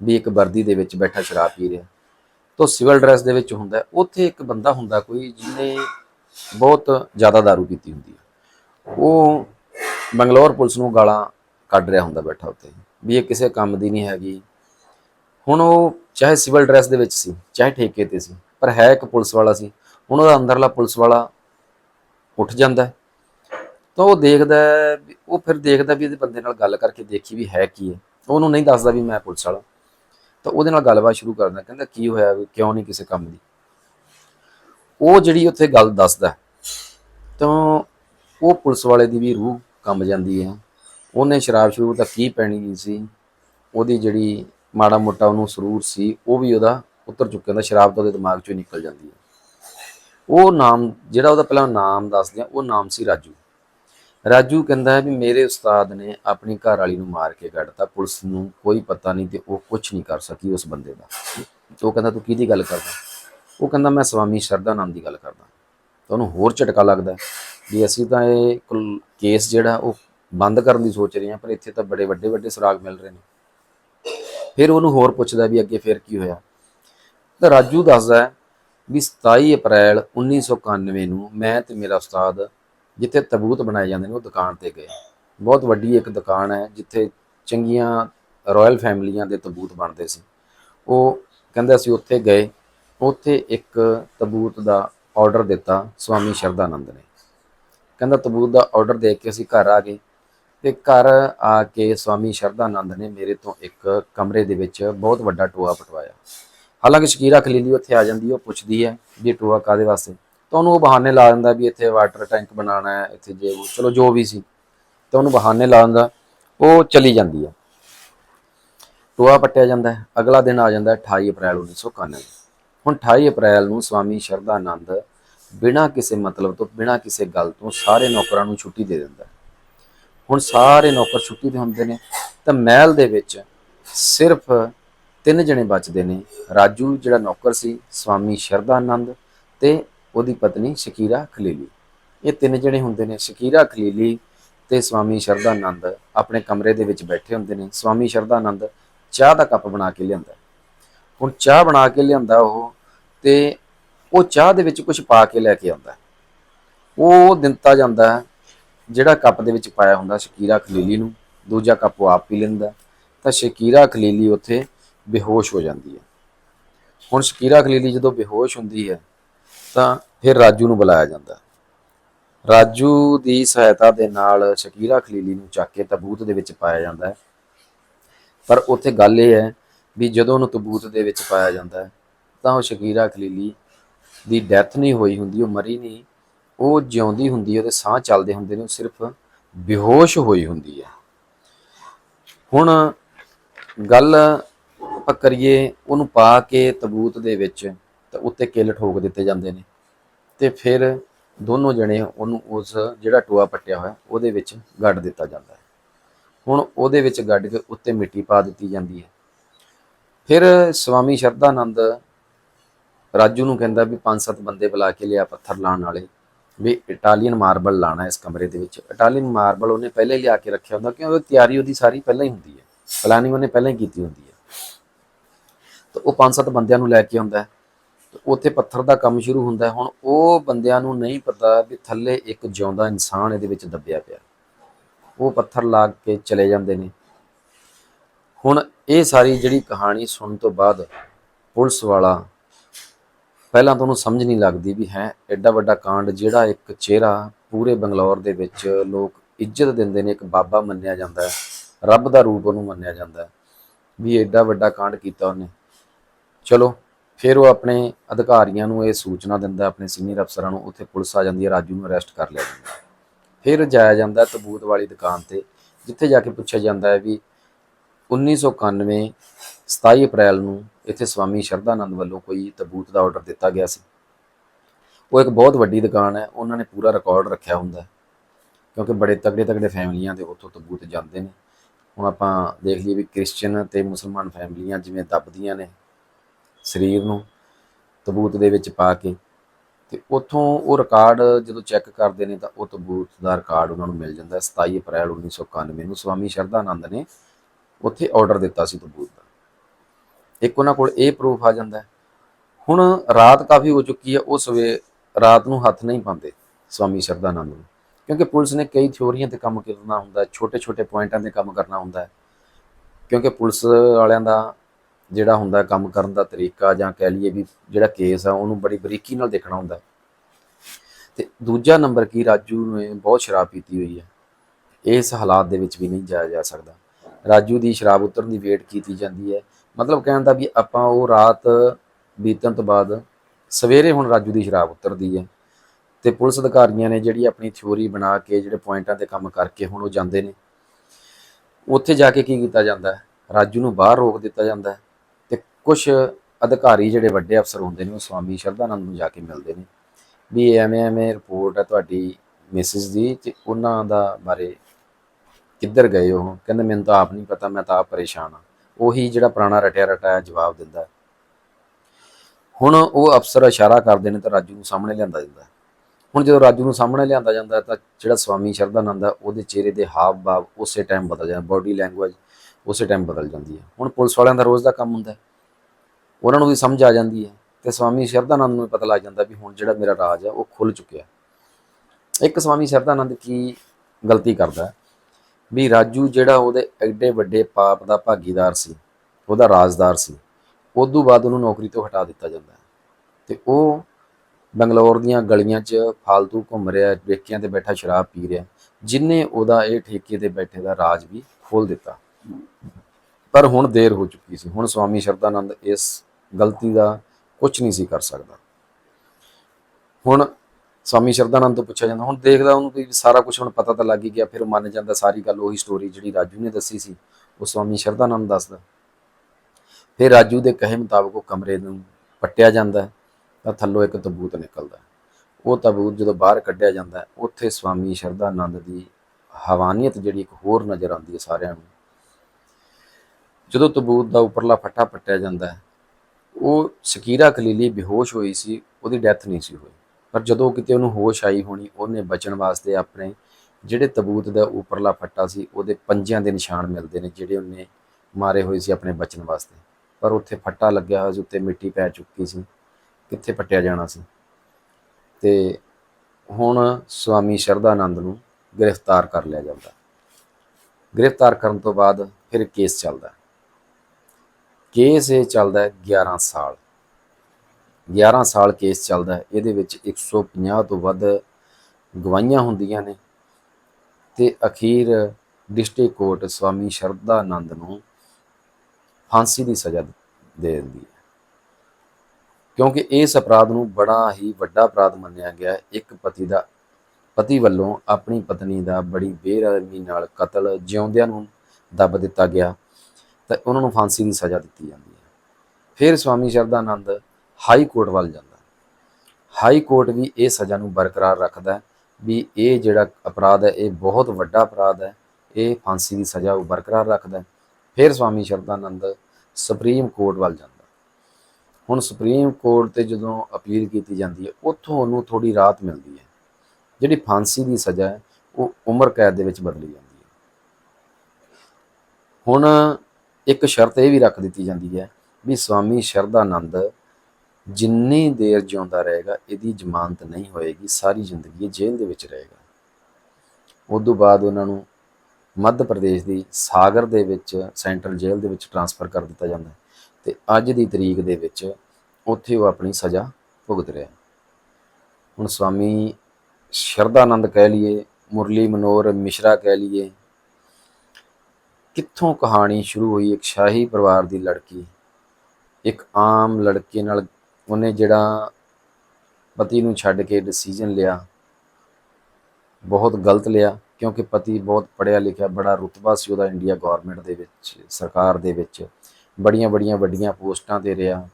ਵੀ ਇੱਕ ਵਰਦੀ ਦੇ ਵਿੱਚ ਬੈਠਾ ਸ਼ਰਾਬ ਪੀ ਰਿਹਾ। ਤੋਂ ਸਿਵਲ ਡਰੈਸ ਦੇ ਵਿੱਚ ਹੁੰਦਾ ਉੱਥੇ ਇੱਕ ਬੰਦਾ ਹੁੰਦਾ ਕੋਈ ਜਿਹਨੇ ਬਹੁਤ ਜ਼ਿਆਦਾ दारू ਪੀਤੀ ਹੁੰਦੀ ਹੈ। ਉਹ ਬੰਗਲੌਰ ਪੁਲਿਸ ਨੂੰ ਗਾਲਾਂ ਕੱਢ ਰਿਹਾ ਹੁੰਦਾ ਬੈਠਾ ਉੱਤੇ ਵੀ ਇਹ ਕਿਸੇ ਕੰਮ ਦੀ ਨਹੀਂ ਹੈਗੀ। ਹੁਣ ਉਹ ਚਾਹੇ ਸਿਵਲ ਡਰੈਸ ਦੇ ਵਿੱਚ ਸੀ, ਚਾਹੇ ਠੇਕੇ ਤੇ ਸੀ, ਪਰ ਹੈ ਇੱਕ ਪੁਲਿਸ ਵਾਲਾ ਸੀ ਹੁਣ ਉਹਦਾ ਅੰਦਰਲਾ ਪੁਲਿਸ ਵਾਲਾ ਉੱਠ ਜਾਂਦਾ ਤਾਂ ਉਹ ਦੇਖਦਾ ਵੀ- ਉਹ ਫਿਰ ਦੇਖਦਾ ਵੀ ਇਹਦੇ ਬੰਦੇ ਨਾਲ ਗੱਲ ਕਰਕੇ ਦੇਖੀ ਵੀ ਹੈ ਕੀ ਹੈ। ਉਹਨੂੰ ਨਹੀਂ ਦੱਸਦਾ ਵੀ ਮੈਂ ਪੁਲਿਸ ਵਾਲਾ। ਤਾਂ ਉਹਦੇ ਨਾਲ ਗੱਲਬਾਤ ਸ਼ੁਰੂ ਕਰਦਾ, ਕਹਿੰਦਾ ਕੀ ਹੋਇਆ ਵੀ ਕਿਉਂ ਨਹੀਂ ਕਿਸੇ ਕੰਮ ਦੀ। ਉਹ ਜਿਹੜੀ ਉੱਥੇ ਗੱਲ ਦੱਸਦਾ ਤਾਂ ਉਹ ਪੁਲਿਸ ਵਾਲੇ ਦੀ ਵੀ ਰੂਹ ਕੰਬ ਜਾਂਦੀ ਹੈ। ਉਹਨੇ ਸ਼ਰਾਬ ਸ਼ੁਰੂ ਤਾਂ ਕੀ ਪੈਣੀ ਸੀ। ਉਹਦੀ ਜਿਹੜੀ ਮਾੜਾ ਮੋਟਾ ਉਹਨੂੰ ਸਰੂਰ ਸੀ, ਉਹ ਵੀ ਉਹਦਾ ਉਤਰ ਚੁੱਕਿਆ ਹੁੰਦਾ ਸ਼ਰਾਬ ਤਾਂ ਉਹਦੇ ਦਿਮਾਗ ਚੋਂ ਹੀ ਨਿਕਲ ਜਾਂਦੀ ਹੈ। ਉਹ ਨਾਮ, ਜਿਹੜਾ ਉਹਦਾ ਪਹਿਲਾਂ ਨਾਮ ਦੱਸਦੇ ਆ, ਉਹ ਨਾਮ ਸੀ ਰਾਜੂ। ਰਾਜੂ ਕਹਿੰਦਾ ਹੈ ਵੀ ਮੇਰੇ ਉਸਤਾਦ ਨੇ ਆਪਣੀ ਘਰ ਵਾਲੀ ਨੂੰ ਮਾਰ ਕੇ ਕੱਢਤਾ, ਪੁਲਿਸ ਨੂੰ ਕੋਈ ਪਤਾ ਨਹੀਂ ਤੇ ਉਹ ਕੁਝ ਨਹੀਂ ਕਰ ਸਕੀ ਉਸ ਬੰਦੇ ਦਾ। ਉਹ ਕਹਿੰਦਾ, ਤੂੰ ਕਿਹਦੀ ਗੱਲ ਕਰਦਾ? ਉਹ ਕਹਿੰਦਾ, ਮੈਂ ਸਵਾਮੀ ਸ਼ਰਧਾਨੰਦ ਦੀ ਗੱਲ ਕਰਦਾ। ਤਾਂ ਉਹਨੂੰ ਹੋਰ ਝਟਕਾ ਲੱਗਦਾ ਵੀ ਅਸੀਂ ਤਾਂ ਇਹ ਕੁਲ- ਕੇਸ ਜਿਹੜਾ ਉਹ ਬੰਦ ਕਰਨ ਦੀ ਸੋਚ ਰਹੇ ਹਾਂ, ਪਰ ਇੱਥੇ ਤਾਂ ਬੜੇ ਵੱਡੇ ਵੱਡੇ ਸੁਰਾਗ ਮਿਲ ਰਹੇ ਨੇ। ਫਿਰ ਉਹਨੂੰ ਹੋਰ ਪੁੱਛਦਾ ਵੀ ਅੱਗੇ ਫਿਰ ਕੀ ਹੋਇਆ? ਤਾਂ ਰਾਜੂ ਦੱਸਦਾ ਵੀ 27 ਅਪ੍ਰੈਲ 1991 ਨੂੰ ਮੈਂ ਤੇ ਮੇਰਾ ਉਸਤਾਦ ਜਿੱਥੇ ਤਬੂਤ ਬਣਾਏ ਜਾਂਦੇ ਨੇ ਉਹ ਦੁਕਾਨ ਤੇ ਗਏ। ਬਹੁਤ ਵੱਡੀ ਇੱਕ ਦੁਕਾਨ ਹੈ ਜਿੱਥੇ ਚੰਗੀਆਂ ਰਾਇਲ ਫੈਮਲੀਆਂ ਦੇ ਤਬੂਤ ਬਣਦੇ ਸੀ। ਉਹ ਕਹਿੰਦਾ ਅਸੀਂ ਉੱਥੇ ਗਏ, ਉੱਥੇ ਇੱਕ ਤਬੂਤ ਦਾ ਆਰਡਰ ਦਿੱਤਾ ਸਵਾਮੀ ਸ਼ਰਧਾਨੰਦ ਨੇ। ਕਹਿੰਦਾ ਤਬੂਤ ਦਾ ਆਰਡਰ ਦੇ ਕੇ ਅਸੀਂ ਘਰ ਆ ਗਏ ਤੇ ਘਰ ਆ ਕੇ ਸਵਾਮੀ ਸ਼ਰਧਾਨੰਦ ਨੇ ਮੇਰੇ ਤੋਂ ਇੱਕ ਕਮਰੇ ਦੇ ਵਿੱਚ ਬਹੁਤ ਵੱਡਾ ਟੋਆ ਪਟਵਾਇਆ। ਹਾਲਾਂਕਿ ਸ਼ਕੀਰਾ ਖਲੀਲੀ ਉੱਥੇ ਆ ਜਾਂਦੀ ਹੈ, ਉਹ ਪੁੱਛਦੀ ਹੈ ਵੀ ਟੋਆ ਕਾਦੇ ਵਾਸਤੇ? ਤਾਂ ਉਹਨੂੰ ਉਹ ਬਹਾਨੇ ਲਾ ਦਿੰਦਾ ਵੀ ਇੱਥੇ ਵਾਟਰ ਟੈਂਕ ਬਣਾਉਣਾ ਹੈ, ਇੱਥੇ ਜੇ ਚਲੋ ਜੋ ਵੀ ਸੀ। ਤਾਂ ਉਹਨੂੰ ਬਹਾਨੇ ਲਾ ਦਿੰਦਾ, ਉਹ ਚਲੀ ਜਾਂਦੀ ਹੈ। ਟੋਆ ਪੱਟਿਆ ਜਾਂਦਾ ਹੈ, ਅਗਲਾ ਦਿਨ ਆ ਜਾਂਦਾ ਹੈ 28 ਅਪ੍ਰੈਲ 1991 ਹੁਣ 28 ਅਪ੍ਰੈਲ ਨੂੰ ਸਵਾਮੀ ਸ਼ਰਧਾ ਸ਼ਰਧਾਨੰਦ ਬਿਨਾਂ ਕਿਸੇ ਮਤਲਬ ਤੋਂ, ਬਿਨਾਂ ਕਿਸੇ ਗੱਲ ਤੋਂ ਸਾਰੇ ਨੌਕਰਾਂ ਨੂੰ ਛੁੱਟੀ ਦੇ ਦਿੰਦਾ ਹੁਣ ਸਾਰੇ ਨੌਕਰ ਛੁੱਟੀ ਤੇ ਹੁੰਦੇ ਨੇ, ਤਾਂ ਮਹਿਲ ਦੇ ਵਿੱਚ ਸਿਰਫ ਤਿੰਨ ਜਣੇ ਬਚਦੇ ਨੇ। ਰਾਜੂ ਜਿਹੜਾ ਨੌਕਰ ਸੀ, ਸਵਾਮੀ ਸ਼ਰਧਾਨੰਦ ਤੇ ਉਹਦੀ ਪਤਨੀ ਸ਼ਕੀਰਾ ਖਲੀਲੀ। ਇਹ ਤਿੰਨ ਜਣੇ ਹੁੰਦੇ ਨੇ। ਸ਼ਕੀਰਾ ਖਲੀਲੀ ਤੇ ਸਵਾਮੀ ਸ਼ਰਧਾਨੰਦ ਆਪਣੇ ਕਮਰੇ ਦੇ ਵਿੱਚ ਬੈਠੇ ਹੁੰਦੇ ਨੇ। ਸਵਾਮੀ ਸ਼ਰਧਾਨੰਦ ਚਾਹ ਦਾ ਕੱਪ ਬਣਾ ਕੇ ਲਿਆਂਦਾ ਹੁਣ ਚਾਹ ਬਣਾ ਕੇ ਲਿਆਂਦਾ ਉਹ ਤੇ ਉਹ ਚਾਹ ਦੇ ਵਿੱਚ ਕੁਝ ਪਾ ਕੇ ਲੈ ਕੇ ਆਉਂਦਾ ਉਹ ਦਿੱਤਾ ਜਾਂਦਾ ਜਿਹੜਾ ਕੱਪ ਦੇ ਵਿੱਚ ਪਾਇਆ ਹੁੰਦਾ ਸ਼ਕੀਰਾ ਖਲੀਲੀ ਨੂੰ। ਦੂਜਾ ਕੱਪ ਉਹ ਆਪ ਪੀ ਲੈਂਦਾ ਤਾਂ ਸ਼ਕੀਰਾ ਖਲੀਲੀ ਉੱਥੇ ਬੇਹੋਸ਼ ਹੋ ਜਾਂਦੀ ਹੈ। ਹੁਣ ਸ਼ਕੀਰਾ ਖਲੀਲੀ ਜਦੋਂ ਬੇਹੋਸ਼ ਹੁੰਦੀ ਹੈ, ਤਾਂ ਫਿਰ ਰਾਜੂ ਨੂੰ ਬੁਲਾਇਆ ਜਾਂਦਾ। ਰਾਜੂ ਦੀ ਸਹਾਇਤਾ ਦੇ ਨਾਲ ਸ਼ਕੀਰਾ ਖਲੀਲੀ ਨੂੰ ਚੱਕ ਕੇ ਤਬੂਤ ਦੇ ਵਿੱਚ ਪਾਇਆ ਜਾਂਦਾ ਹੈ। ਪਰ ਉੱਥੇ ਗੱਲ ਇਹ ਹੈ ਵੀ ਜਦੋਂ ਉਹਨੂੰ ਤਬੂਤ ਦੇ ਵਿੱਚ ਪਾਇਆ ਜਾਂਦਾ ਹੈ, ਤਾਂ ਉਹ ਸ਼ਕੀਰਾ ਖਲੀਲੀ ਦੀ ਡੈਥ ਨਹੀਂ ਹੋਈ ਹੁੰਦੀ, ਉਹ ਮਰੀ ਨਹੀਂ। ਉਹ ਜਿਉਂਦੀ ਹੁੰਦੀ ਉਹਦੇ ਸਾਹ ਚੱਲਦੇ ਹੁੰਦੇ ਨੇ, ਉਹ ਸਿਰਫ ਬੇਹੋਸ਼ ਹੋਈ ਹੁੰਦੀ ਹੈ। ਹੁਣ ਗੱਲ ਆਪਾਂ ਕਰੀਏ ਉਹਨੂੰ ਪਾ ਕੇ ਤਬੂਤ ਦੇ ਵਿੱਚ ਤਾਂ ਉੱਤੇ ਕਿੱਲ ਠੋਕ ਦਿੱਤੇ ਜਾਂਦੇ ਨੇ। ਤੇ ਫਿਰ ਦੋਨੋਂ ਜਣੇ ਉਹਨੂੰ ਉਸ ਜਿਹੜਾ ਟੋਆ ਪੱਟਿਆ ਹੋਇਆ, ਉਹਦੇ ਵਿੱਚ ਗੱਡ ਦਿੱਤਾ ਜਾਂਦਾ ਹੈ। ਹੁਣ ਉਹਦੇ ਵਿੱਚ ਗੱਡ ਕੇ ਉੱਤੇ ਮਿੱਟੀ ਪਾ ਦਿੱਤੀ ਜਾਂਦੀ ਹੈ। ਫਿਰ ਸਵਾਮੀ ਸ਼ਰਧਾਨੰਦ ਰਾਜੂ ਨੂੰ ਕਹਿੰਦਾ ਵੀ ਪੰਜ ਸੱਤ ਬੰਦੇ ਬੁਲਾ ਕੇ ਲਿਆ ਪੱਥਰ ਲਾਉਣ ਵਾਲੇ, ਵੀ ਇਟਾਲੀਅਨ ਮਾਰਬਲ ਲਾਣਾ ਇਸ ਕਮਰੇ ਦੇ ਵਿੱਚ। ਇਟਾਲੀਅਨ ਮਾਰਬਲ ਉਹਨੇ ਪਹਿਲਾਂ ਹੀ ਲਿਆ ਕੇ ਰੱਖਿਆ ਹੁੰਦਾ ਕਿਉਂਕਿ ਤਿਆਰੀ ਉਹਦੀ ਸਾਰੀ ਪਹਿਲਾਂ ਹੀ ਹੁੰਦੀ ਹੈ। ਪਲਾਨਿੰਗ ਉਹਨੇ ਪਹਿਲਾਂ ਹੀ ਕੀਤੀ ਹੁੰਦੀ ਹੈ। ਤਾਂ ਉਹ ਪੰਜ ਸੱਤ ਬੰਦਿਆਂ ਨੂੰ ਲੈ ਕੇ ਆਉਂਦਾ ਹੈ। ਤੇ ਉੱਥੇ ਪੱਥਰ ਦਾ ਕੰਮ ਸ਼ੁਰੂ ਹੁੰਦਾ ਹੁਣ ਉਹ ਬੰਦਿਆਂ ਨੂੰ ਨਹੀਂ ਪਤਾ ਵੀ ਥੱਲੇ ਇੱਕ ਜਿਉਂਦਾ ਇਨਸਾਨ ਇਹਦੇ ਵਿੱਚ ਦੱਬਿਆ ਪਿਆ। ਉਹ ਪੱਥਰ ਲਾ ਕੇ ਚਲੇ ਜਾਂਦੇ ਨੇ। ਹੁਣ ਇਹ ਸਾਰੀ ਜਿਹੜੀ ਕਹਾਣੀ ਸੁਣਨ ਤੋਂ ਬਾਅਦ ਪੁਲਿਸ ਵਾਲਾ ਪਹਿਲਾਂ ਤਾਂ ਉਹਨੂੰ ਸਮਝ ਨਹੀਂ ਲੱਗਦੀ ਵੀ ਹੈ, ਐਡਾ ਵੱਡਾ ਕਾਂਡ ਜਿਹੜਾ ਇੱਕ ਚਿਹਰਾ ਪੂਰੇ ਬੰਗਲੌਰ ਦੇ ਵਿੱਚ ਲੋਕ ਇੱਜ਼ਤ ਦਿੰਦੇ ਨੇ, ਇੱਕ ਬਾਬਾ ਮੰਨਿਆ ਜਾਂਦਾ ਹੈ, ਰੱਬ ਦਾ ਰੂਪ ਉਹਨੂੰ ਮੰਨਿਆ ਜਾਂਦਾ ਹੈ, ਵੀ ਐਡਾ ਵੱਡਾ ਕਾਂਡ ਕੀਤਾ ਉਹਨੇ। ਚਲੋ, ਫਿਰ ਉਹ ਆਪਣੇ ਅਧਿਕਾਰੀਆਂ ਨੂੰ ਇਹ ਸੂਚਨਾ ਦਿੰਦਾ, ਆਪਣੇ ਸੀਨੀਅਰ ਅਫਸਰਾਂ ਨੂੰ, ਉੱਥੇ ਪੁਲਿਸ ਆ ਜਾਂਦੀ ਹੈ, ਰਾਜੂ ਨੂੰ ਅਰੈਸਟ ਕਰ ਲਿਆ ਜਾਂਦਾ ਹੈ। ਫਿਰ ਜਾਇਆ ਜਾਂਦਾ ਤਬੂਤ ਵਾਲੀ ਦੁਕਾਨ ਤੇ, ਜਿੱਥੇ ਜਾ ਕੇ ਪੁੱਛਿਆ ਜਾਂਦਾ ਹੈ ਵੀ 1991 27 ਅਪ੍ਰੈਲ ਨੂੰ ਇੱਥੇ ਸਵਾਮੀ ਸ਼ਰਧਾਨੰਦ ਵੱਲੋਂ ਕੋਈ ਤਬੂਤ ਦਾ ਆਰਡਰ ਦਿੱਤਾ ਗਿਆ ਸੀ ਉਹ ਇੱਕ ਬਹੁਤ ਵੱਡੀ ਦੁਕਾਨ ਹੈ, ਉਹਨਾਂ ਨੇ ਪੂਰਾ ਰਿਕਾਰਡ ਰੱਖਿਆ ਹੁੰਦਾ ਕਿਉਂਕਿ ਬੜੇ ਤਗੜੇ ਤਗੜੇ ਫੈਮਲੀਆਂ ਦੇ ਉੱਥੋਂ ਤਬੂਤ ਜਾਂਦੇ ਨੇ ਹੁਣ ਆਪਾਂ ਦੇਖ ਲਈਏ ਵੀ ਕ੍ਰਿਸਚੀਅਨ ਤੇ ਮੁਸਲਮਾਨ ਫੈਮਲੀਆਂ ਜਿਵੇਂ ਦੱਬਦੀਆਂ ਨੇ ਸਰੀਰ ਨੂੰ ਤਬੂਤ ਦੇ ਵਿੱਚ ਪਾ ਕੇ ਤੇ ਉੱਥੋਂ ਉਹ ਰਿਕਾਰਡ ਜਦੋਂ ਚੈੱਕ ਕਰਦੇ ਨੇ ਤਾਂ ਉਹ ਤਬੂਤ ਦਾ ਰਿਕਾਰਡ ਉਹਨਾਂ ਨੂੰ ਮਿਲ ਜਾਂਦਾ। ਹੈ 27 ਅਪ੍ਰੈਲ 1991 ਨੂੰ ਸਵਾਮੀ ਸ਼ਰਧਾਨੰਦ ਨੇ ਉੱਥੇ ਆਰਡਰ ਦਿੱਤਾ ਸੀ ਤਬੂਤ ਦਾ। ਇੱਕ ਉਹਨਾਂ ਕੋਲ ਇਹ ਪ੍ਰੂਫ ਆ ਜਾਂਦਾ ਹੁਣ ਰਾਤ ਕਾਫੀ ਹੋ ਚੁੱਕੀ ਹੈ, ਉਹ ਸਵੇ ਰਾਤ ਨੂੰ ਹੱਥ ਨਹੀਂ ਪਾਉਂਦੇ ਸਵਾਮੀ ਸ਼ਰਧਾਨੰਦ ਨੂੰ। ਕਿਉਂਕਿ ਪੁਲਿਸ ਨੇ ਕਈ ਥਿਉਰੀਆਂ ਤੇ ਕੰਮ ਕਰਨਾ ਹੁੰਦਾ ਛੋਟੇ ਛੋਟੇ ਪੁਆਇੰਟਾਂ ਤੇ ਕੰਮ ਕਰਨਾ ਹੁੰਦਾ ਕਿਉਂਕਿ ਪੁਲਿਸ ਵਾਲਿਆਂ ਦਾ ਜਿਹੜਾ ਹੁੰਦਾ ਕੰਮ ਕਰਨ ਦਾ ਤਰੀਕਾ ਜਾਂ ਕਹਿ ਲਈਏ ਵੀ ਜਿਹੜਾ ਕੇਸ ਆ, ਉਹਨੂੰ ਬੜੀ ਬਰੀਕੀ ਨਾਲ ਦੇਖਣਾ ਹੁੰਦਾ ਹੈ। ਤੇ ਦੂਜਾ ਨੰਬਰ ਕੀ, ਰਾਜੂ ਨੇ ਬਹੁਤ ਸ਼ਰਾਬ ਪੀਤੀ ਹੋਈ ਹੈ। ਇਸ ਹਾਲਾਤ ਦੇ ਵਿੱਚ ਵੀ ਨਹੀਂ ਜਾਇਆ ਜਾ ਸਕਦਾ। ਰਾਜੂ ਦੀ ਸ਼ਰਾਬ ਉਤਰਨ ਦੀ ਵੇਟ ਕੀਤੀ ਜਾਂਦੀ ਹੈ। ਮਤਲਬ ਕਹਿਣ ਦਾ ਵੀ ਆਪਾਂ ਉਹ ਰਾਤ ਬੀਤਣ ਤੋਂ ਬਾਅਦ ਸਵੇਰੇ ਹੁਣ ਰਾਜੂ ਦੀ ਸ਼ਰਾਬ ਉਤਰਦੀ ਹੈ ਤੇ ਪੁਲਿਸ ਅਧਿਕਾਰੀਆਂ ਨੇ ਜਿਹੜੀ ਆਪਣੀ ਥਿਉਰੀ ਬਣਾ ਕੇ ਜਿਹੜੇ ਪੁਆਇੰਟਾਂ ਤੇ ਕੰਮ ਕਰਕੇ ਹੁਣ ਉਹ ਜਾਂਦੇ ਨੇ। ਉੱਥੇ ਜਾ ਕੇ ਕੀ ਕੀਤਾ ਜਾਂਦਾ ਰਾਜੂ ਨੂੰ ਬਾਹਰ ਰੋਕ ਦਿੱਤਾ ਜਾਂਦਾ ਕੁਝ ਅਧਿਕਾਰੀ ਜਿਹੜੇ ਵੱਡੇ ਅਫਸਰ ਹੁੰਦੇ ਨੇ, ਉਹ ਸਵਾਮੀ ਸ਼ਰਧਾਨੰਦ ਨੂੰ ਜਾ ਕੇ ਮਿਲਦੇ ਨੇ ਵੀ ਐਵੇਂ ਐਵੇਂ ਰਿਪੋਰਟ ਹੈ ਤੁਹਾਡੀ ਮਿਸਿਸ ਦੀ ਤੇ ਉਹਨਾਂ ਦਾ ਬਾਰੇ ਕਿੱਧਰ ਗਏ ਉਹ? ਕਹਿੰਦੇ ਮੈਨੂੰ ਤਾਂ ਆਪ ਨਹੀਂ ਪਤਾ, ਮੈਂ ਤਾਂ ਆਪ ਪਰੇਸ਼ਾਨ ਹਾਂ। ਉਹੀ ਜਿਹੜਾ ਪੁਰਾਣਾ ਰਟਿਆ ਰਟਾਇਆ ਜਵਾਬ ਦਿੰਦਾ ਹੁਣ ਉਹ ਅਫਸਰ ਇਸ਼ਾਰਾ ਕਰਦੇ ਨੇ ਤਾਂ ਰਾਜੂ ਨੂੰ ਸਾਹਮਣੇ ਲਿਆਂਦਾ ਜਾਂਦਾ ਹੁਣ ਜਦੋਂ ਰਾਜੂ ਨੂੰ ਸਾਹਮਣੇ ਲਿਆਂਦਾ ਜਾਂਦਾ ਤਾਂ ਜਿਹੜਾ ਸਵਾਮੀ ਸ਼ਰਧਾਨੰਦ ਆ ਉਹਦੇ ਚਿਹਰੇ ਦੇ ਹਾਵ ਭਾਵ ਉਸੇ ਟਾਈਮ ਬਦਲ ਜਾਂਦਾ ਬਾਡੀ ਲੈਂਗੁਏਜ ਉਸੇ ਟਾਈਮ ਬਦਲ ਜਾਂਦੀ ਹੈ। ਹੁਣ ਪੁਲਿਸ ਵਾਲਿਆਂ ਦਾ ਰੋਜ਼ ਦਾ ਕੰਮ ਹੁੰਦਾ ਉਹਨਾਂ ਨੂੰ ਵੀ ਸਮਝ ਆ ਜਾਂਦੀ ਹੈ ਤੇ ਸਵਾਮੀ ਸ਼ਰਧਾਨੰਦ ਨੂੰ ਪਤਾ ਲੱਗ ਜਾਂਦਾ ਵੀ ਹੁਣ ਜਿਹੜਾ ਮੇਰਾ ਰਾਜ ਹੈ ਉਹ ਖੁੱਲ ਚੁੱਕਿਆ ਇੱਕ ਸਵਾਮੀ ਸ਼ਰਧਾਨੰਦ ਕੀ ਗਲਤੀ ਕਰਦਾ ਵੀ ਰਾਜੂ ਜਿਹੜਾ ਉਹਦੇ ਐਡੇ ਵੱਡੇ ਪਾਪ ਦਾ ਭਾਗੀਦਾਰ ਸੀ, ਉਹਦਾ ਰਾਜਦਾਰ ਸੀ ਉਦੋਂ ਬਾਅਦ ਉਹਨੂੰ ਨੌਕਰੀ ਤੋਂ ਹਟਾ ਦਿੱਤਾ ਜਾਂਦਾ ਤੇ ਉਹ ਬੰਗਲੌਰ ਦੀਆਂ ਗਲੀਆਂ 'ਚ ਫਾਲਤੂ ਘੁੰਮ ਰਿਹਾ ਵੇਖਿਆਂ ਤੇ ਬੈਠਾ ਸ਼ਰਾਬ ਪੀ ਰਿਹਾ ਜਿਨੇ ਉਹਦਾ ਇਹ ਠੇਕੇ ਤੇ ਬੈਠੇ ਦਾ ਰਾਜ ਵੀ ਖੋਲ ਦਿੱਤਾ। ਪਰ ਹੁਣ ਦੇਰ ਹੋ ਚੁੱਕੀ ਸੀ, ਹੁਣ ਸਵਾਮੀ ਸ਼ਰਧਾਨੰਦ ਇਸ ਗਲਤੀ ਦਾ ਕੁਝ ਨਹੀਂ ਸੀ ਕਰ ਸਕਦਾ। ਹੁਣ ਸਵਾਮੀ ਸ਼ਰਧਾਨੰਦ ਤੋਂ ਪੁੱਛਿਆ ਜਾਂਦਾ, ਹੁਣ ਦੇਖਦਾ ਉਹਨੂੰ ਵੀ ਸਾਰਾ ਕੁਝ ਹੁਣ ਪਤਾ ਤਾਂ ਲੱਗ ਹੀ ਗਿਆ, ਫਿਰ ਉਹ ਮੰਨ ਜਾਂਦਾ ਸਾਰੀ ਗੱਲ ਉਹੀ ਸਟੋਰੀ ਜਿਹੜੀ ਰਾਜੂ ਨੇ ਦੱਸੀ ਸੀ, ਉਹ ਸਵਾਮੀ ਸ਼ਰਧਾਨੰਦ ਦੱਸਦਾ। ਫਿਰ ਰਾਜੂ ਦੇ ਕਹੇ ਮੁਤਾਬਕ ਉਹ ਕਮਰੇ ਨੂੰ ਪੱਟਿਆ ਜਾਂਦਾ, ਤਾਂ ਥੱਲੋਂ ਇੱਕ ਤਬੂਤ ਨਿਕਲਦਾ। ਉਹ ਤਬੂਤ ਜਦੋਂ ਬਾਹਰ ਕੱਢਿਆ ਜਾਂਦਾ, ਉੱਥੇ ਸਵਾਮੀ ਸ਼ਰਧਾਨੰਦ ਦੀ ਹਵਾਨੀਅਤ ਜਿਹੜੀ ਇੱਕ ਹੋਰ ਨਜ਼ਰ ਆਉਂਦੀ ਹੈ ਸਾਰਿਆਂ ਨੂੰ। ਜਦੋਂ ਤਬੂਤ ਦਾ ਉੱਪਰਲਾ ਫੱਟਾ ਪੱਟਿਆ ਜਾਂਦਾ ਉਹ ਸ਼ਕੀਰਾ ਖਲੀਲੀ ਬੇਹੋਸ਼ ਹੋਈ ਸੀ, ਉਹਦੀ ਡੈਥ ਨਹੀਂ ਸੀ ਹੋਈ। ਪਰ ਜਦੋਂ ਕਿਤੇ ਉਹਨੂੰ ਹੋਸ਼ ਆਈ ਹੋਣੀ, ਉਹਨੇ ਬਚਣ ਵਾਸਤੇ ਆਪਣੇ ਜਿਹੜੇ ਤਬੂਤ ਦਾ ਉੱਪਰਲਾ ਫੱਟਾ ਸੀ, ਉਹਦੇ ਪੰਜਿਆਂ ਦੇ ਨਿਸ਼ਾਨ ਮਿਲਦੇ ਨੇ ਜਿਹੜੇ ਉਹਨੇ ਮਾਰੇ ਹੋਏ ਸੀ ਆਪਣੇ ਬਚਣ ਵਾਸਤੇ। ਪਰ ਉੱਥੇ ਫੱਟਾ ਲੱਗਿਆ ਹੋਇਆ ਸੀ, ਉੱਤੇ ਮਿੱਟੀ ਪੈ ਚੁੱਕੀ ਸੀ, ਕਿੱਥੇ ਪੱਟਿਆ ਜਾਣਾ ਸੀ। ਤੇ ਹੁਣ ਸਵਾਮੀ ਸ਼ਰਧਾਨੰਦ ਨੂੰ ਗ੍ਰਿਫਤਾਰ ਕਰ ਲਿਆ ਜਾਂਦਾ। ਗ੍ਰਿਫਤਾਰ ਕਰਨ ਤੋਂ ਬਾਅਦ ਫਿਰ ਕੇਸ ਚੱਲਦਾ। ਕੇਸ ਇਹ ਚੱਲਦਾ ਹੈ 11 ਸਾਲ। 11 ਸਾਲ ਕੇਸ ਚੱਲਦਾ ਇਹਦੇ ਵਿੱਚ 150 ਤੋਂ ਵੱਧ ਗਵਾਹੀਆਂ ਹੁੰਦੀਆਂ ਨੇ ਤੇ ਅਖੀਰ ਡਿਸਟ੍ਰਿਕਟ ਕੋਰਟ ਸਵਾਮੀ ਸ਼ਰਧਾ ਸ਼ਰਧਾਨੰਦ ਨੂੰ ਫਾਂਸੀ ਦੀ ਸਜ਼ਾ ਦੇ ਦਿੰਦੀ ਹੈ। ਕਿਉਂਕਿ ਇਸ ਅਪਰਾਧ ਨੂੰ ਬੜਾ ਹੀ ਵੱਡਾ ਅਪਰਾਧ ਮੰਨਿਆ ਗਿਆ। ਇੱਕ ਪਤੀ ਦਾ, ਪਤੀ ਵੱਲੋਂ ਆਪਣੀ ਪਤਨੀ ਦਾ ਬੜੀ ਬੇਰਹਿਮੀ ਨਾਲ ਕਤਲ ਜਿਉਂਦਿਆਂ ਨੂੰ ਦੱਬ ਦਿੱਤਾ ਗਿਆ। ਤਾਂ ਉਹਨਾਂ ਨੂੰ ਫਾਂਸੀ ਦੀ ਸਜ਼ਾ ਦਿੱਤੀ ਜਾਂਦੀ ਹੈ। ਫਿਰ ਸਵਾਮੀ ਸ਼ਰਧਾਨੰਦ ਹਾਈ ਕੋਰਟ ਵੱਲ ਜਾਂਦਾ। ਹਾਈ ਕੋਰਟ ਵੀ ਇਹ ਸਜ਼ਾ ਨੂੰ ਬਰਕਰਾਰ ਰੱਖਦਾ ਵੀ ਇਹ ਜਿਹੜਾ ਅਪਰਾਧ ਹੈ, ਇਹ ਬਹੁਤ ਵੱਡਾ ਅਪਰਾਧ ਹੈ, ਇਹ ਫਾਂਸੀ ਦੀ ਸਜ਼ਾ ਉਹ ਬਰਕਰਾਰ ਰੱਖਦਾ ਫਿਰ ਸਵਾਮੀ ਸ਼ਰਧਾਨੰਦ ਸੁਪਰੀਮ ਕੋਰਟ ਵੱਲ ਜਾਂਦਾ। ਹੁਣ ਸੁਪਰੀਮ ਕੋਰਟ ਤੇ ਜਦੋਂ ਅਪੀਲ ਕੀਤੀ ਜਾਂਦੀ ਹੈ, ਉੱਥੋਂ ਉਹਨੂੰ ਥੋੜੀ ਰਾਹਤ ਮਿਲਦੀ ਹੈ। ਜਿਹੜੀ ਫਾਂਸੀ ਦੀ ਸਜ਼ਾ ਹੈ, ਉਹ ਉਮਰ ਕੈਦ ਦੇ ਵਿੱਚ ਬਦਲੀ ਜਾਂਦੀ ਹੈ। ਹੁਣ ਇੱਕ ਸ਼ਰਤ ਇਹ ਵੀ ਰੱਖ ਦਿੱਤੀ ਜਾਂਦੀ ਹੈ ਵੀ ਸਵਾਮੀ ਸ਼ਰਧਾਨੰਦ ਜਿੰਨੀ ਦੇਰ ਜਿਉਂਦਾ ਰਹੇਗਾ, ਇਹਦੀ ਜ਼ਮਾਨਤ ਨਹੀਂ ਹੋਏਗੀ, ਸਾਰੀ ਜ਼ਿੰਦਗੀ ਜੇਲ੍ਹ ਦੇ ਵਿੱਚ ਰਹੇਗਾ। ਉਸ ਤੋਂ ਬਾਅਦ ਉਹਨਾਂ ਨੂੰ ਮੱਧ ਪ੍ਰਦੇਸ਼ ਦੀ ਸਾਗਰ ਦੇ ਵਿੱਚ, ਸੈਂਟਰਲ ਜੇਲ੍ਹ ਦੇ ਵਿੱਚ ਟਰਾਂਸਫਰ ਕਰ ਦਿੱਤਾ ਜਾਂਦਾ ਹੈ ਤੇ ਅੱਜ ਦੀ ਤਰੀਕ ਦੇ ਵਿੱਚ ਉੱਥੇ ਉਹ ਆਪਣੀ ਸਜ਼ਾ ਭੁਗਤ ਰਿਹਾ ਹੁਣ ਸਵਾਮੀ ਸ਼ਰਧਾਨੰਦ ਕਹਿ ਲਈਏ, ਮੁਰਲੀ ਮਨੋਰ ਮਿਸ਼ਰਾ ਕਹਿ ਲਈਏ ਕਿੱਥੋਂ ਕਹਾਣੀ ਸ਼ੁਰੂ ਹੋਈ ਇੱਕ ਸ਼ਾਹੀ ਪਰਿਵਾਰ ਦੀ ਲੜਕੀ? ਇੱਕ ਆਮ ਲੜਕੇ ਨਾਲ ਉਹਨੇ ਜਿਹੜਾ ਪਤੀ ਨੂੰ ਛੱਡ ਕੇ ਡਿਸੀਜਨ ਲਿਆ, ਬਹੁਤ ਗਲਤ ਲਿਆ, ਕਿਉਂਕਿ ਪਤੀ ਬਹੁਤ ਪੜ੍ਹਿਆ ਲਿਖਿਆ, ਬੜਾ ਰੁਤਬਾ ਸੀ ਉਹਦਾ ਇੰਡੀਆ ਗਵਰਨਮੈਂਟ ਦੇ ਵਿੱਚ, ਸਰਕਾਰ ਦੇ ਵਿੱਚ। ਬੜੀਆਂ ਬੜੀਆਂ ਵੱਡੀਆਂ ਪੋਸਟਾਂ ਤੇ ਰਿਹਾ,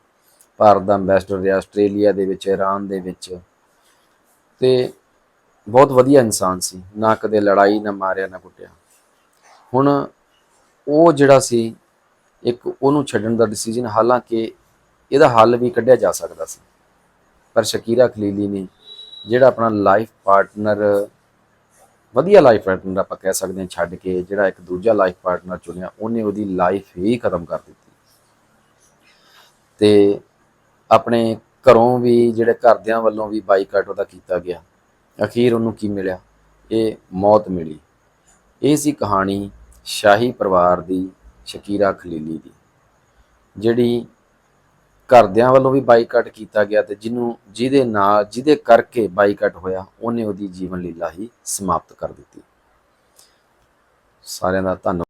ਭਾਰਤ ਦਾ ਐਮਬੈਸਡਰ ਰਿਹਾ, ਆਸਟ੍ਰੇਲੀਆ ਦੇ ਵਿੱਚ, ਇਰਾਨ ਦੇ ਵਿੱਚ। ਤੇ ਬਹੁਤ ਵਧੀਆ ਇਨਸਾਨ ਸੀ, ਨਾ ਕਦੇ ਲੜਾਈ, ਨਾ ਮਾਰਿਆ, ਨਾ ਕੁੱਟਿਆ। ਹੁਣ ਉਹ ਜਿਹੜਾ ਸੀ, ਇੱਕ ਉਹਨੂੰ ਛੱਡਣ ਦਾ ਡਿਸੀਜਨ ਹਾਲਾਂਕਿ ਇਹਦਾ ਹੱਲ ਵੀ ਕੱਢਿਆ ਜਾ ਸਕਦਾ ਸੀ। ਪਰ ਸ਼ਕੀਰਾ ਖਲੀਲੀ ਨੇ ਜਿਹੜਾ ਆਪਣਾ ਲਾਈਫ ਪਾਰਟਨਰ ਵਧੀਆ ਲਾਈਫ ਪਾਰਟਨਰ ਆਪਾਂ ਕਹਿ ਸਕਦੇ ਹਾਂ ਛੱਡ ਕੇ ਜਿਹੜਾ ਇੱਕ ਦੂਜਾ ਲਾਈਫ ਪਾਰਟਨਰ ਚੁਣਿਆ, ਉਹਨੇ ਉਹਦੀ ਲਾਈਫ ਹੀ ਖਤਮ ਕਰ ਦਿੱਤੀ। ਤੇ ਆਪਣੇ ਘਰੋਂ ਵੀ ਜਿਹੜੇ ਘਰਦਿਆਂ ਵੱਲੋਂ ਵੀ ਬਾਈਕਾਟ ਉਹਦਾ ਕੀਤਾ ਗਿਆ। ਅਖੀਰ ਉਹਨੂੰ ਕੀ ਮਿਲਿਆ? ਇਹ ਮੌਤ ਮਿਲੀ। ਇਹ ਸੀ ਕਹਾਣੀ ਸ਼ਾਹੀ ਪਰਿਵਾਰ ਦੀ, ਸ਼ਕੀਰਾ ਖਲੀਲੀ ਦੀ, ਜਿਹੜੀ ਘਰਦਿਆਂ ਵੱਲੋਂ ਵੀ ਬਾਈਕਾਟ ਕੀਤਾ ਗਿਆ ਤੇ ਜਿਹਨੂੰ, ਜਿਹਦੇ ਨਾਲ, ਜਿਹਦੇ ਕਰਕੇ ਬਾਈਕਾਟ ਹੋਇਆ, ਉਹਨੇ ਉਹਦੀ ਜੀਵਨ ਲੀਲਾ ਹੀ ਸਮਾਪਤ ਕਰ ਦਿੱਤੀ। ਸਾਰਿਆਂ ਦਾ ਧੰਨਵਾਦ।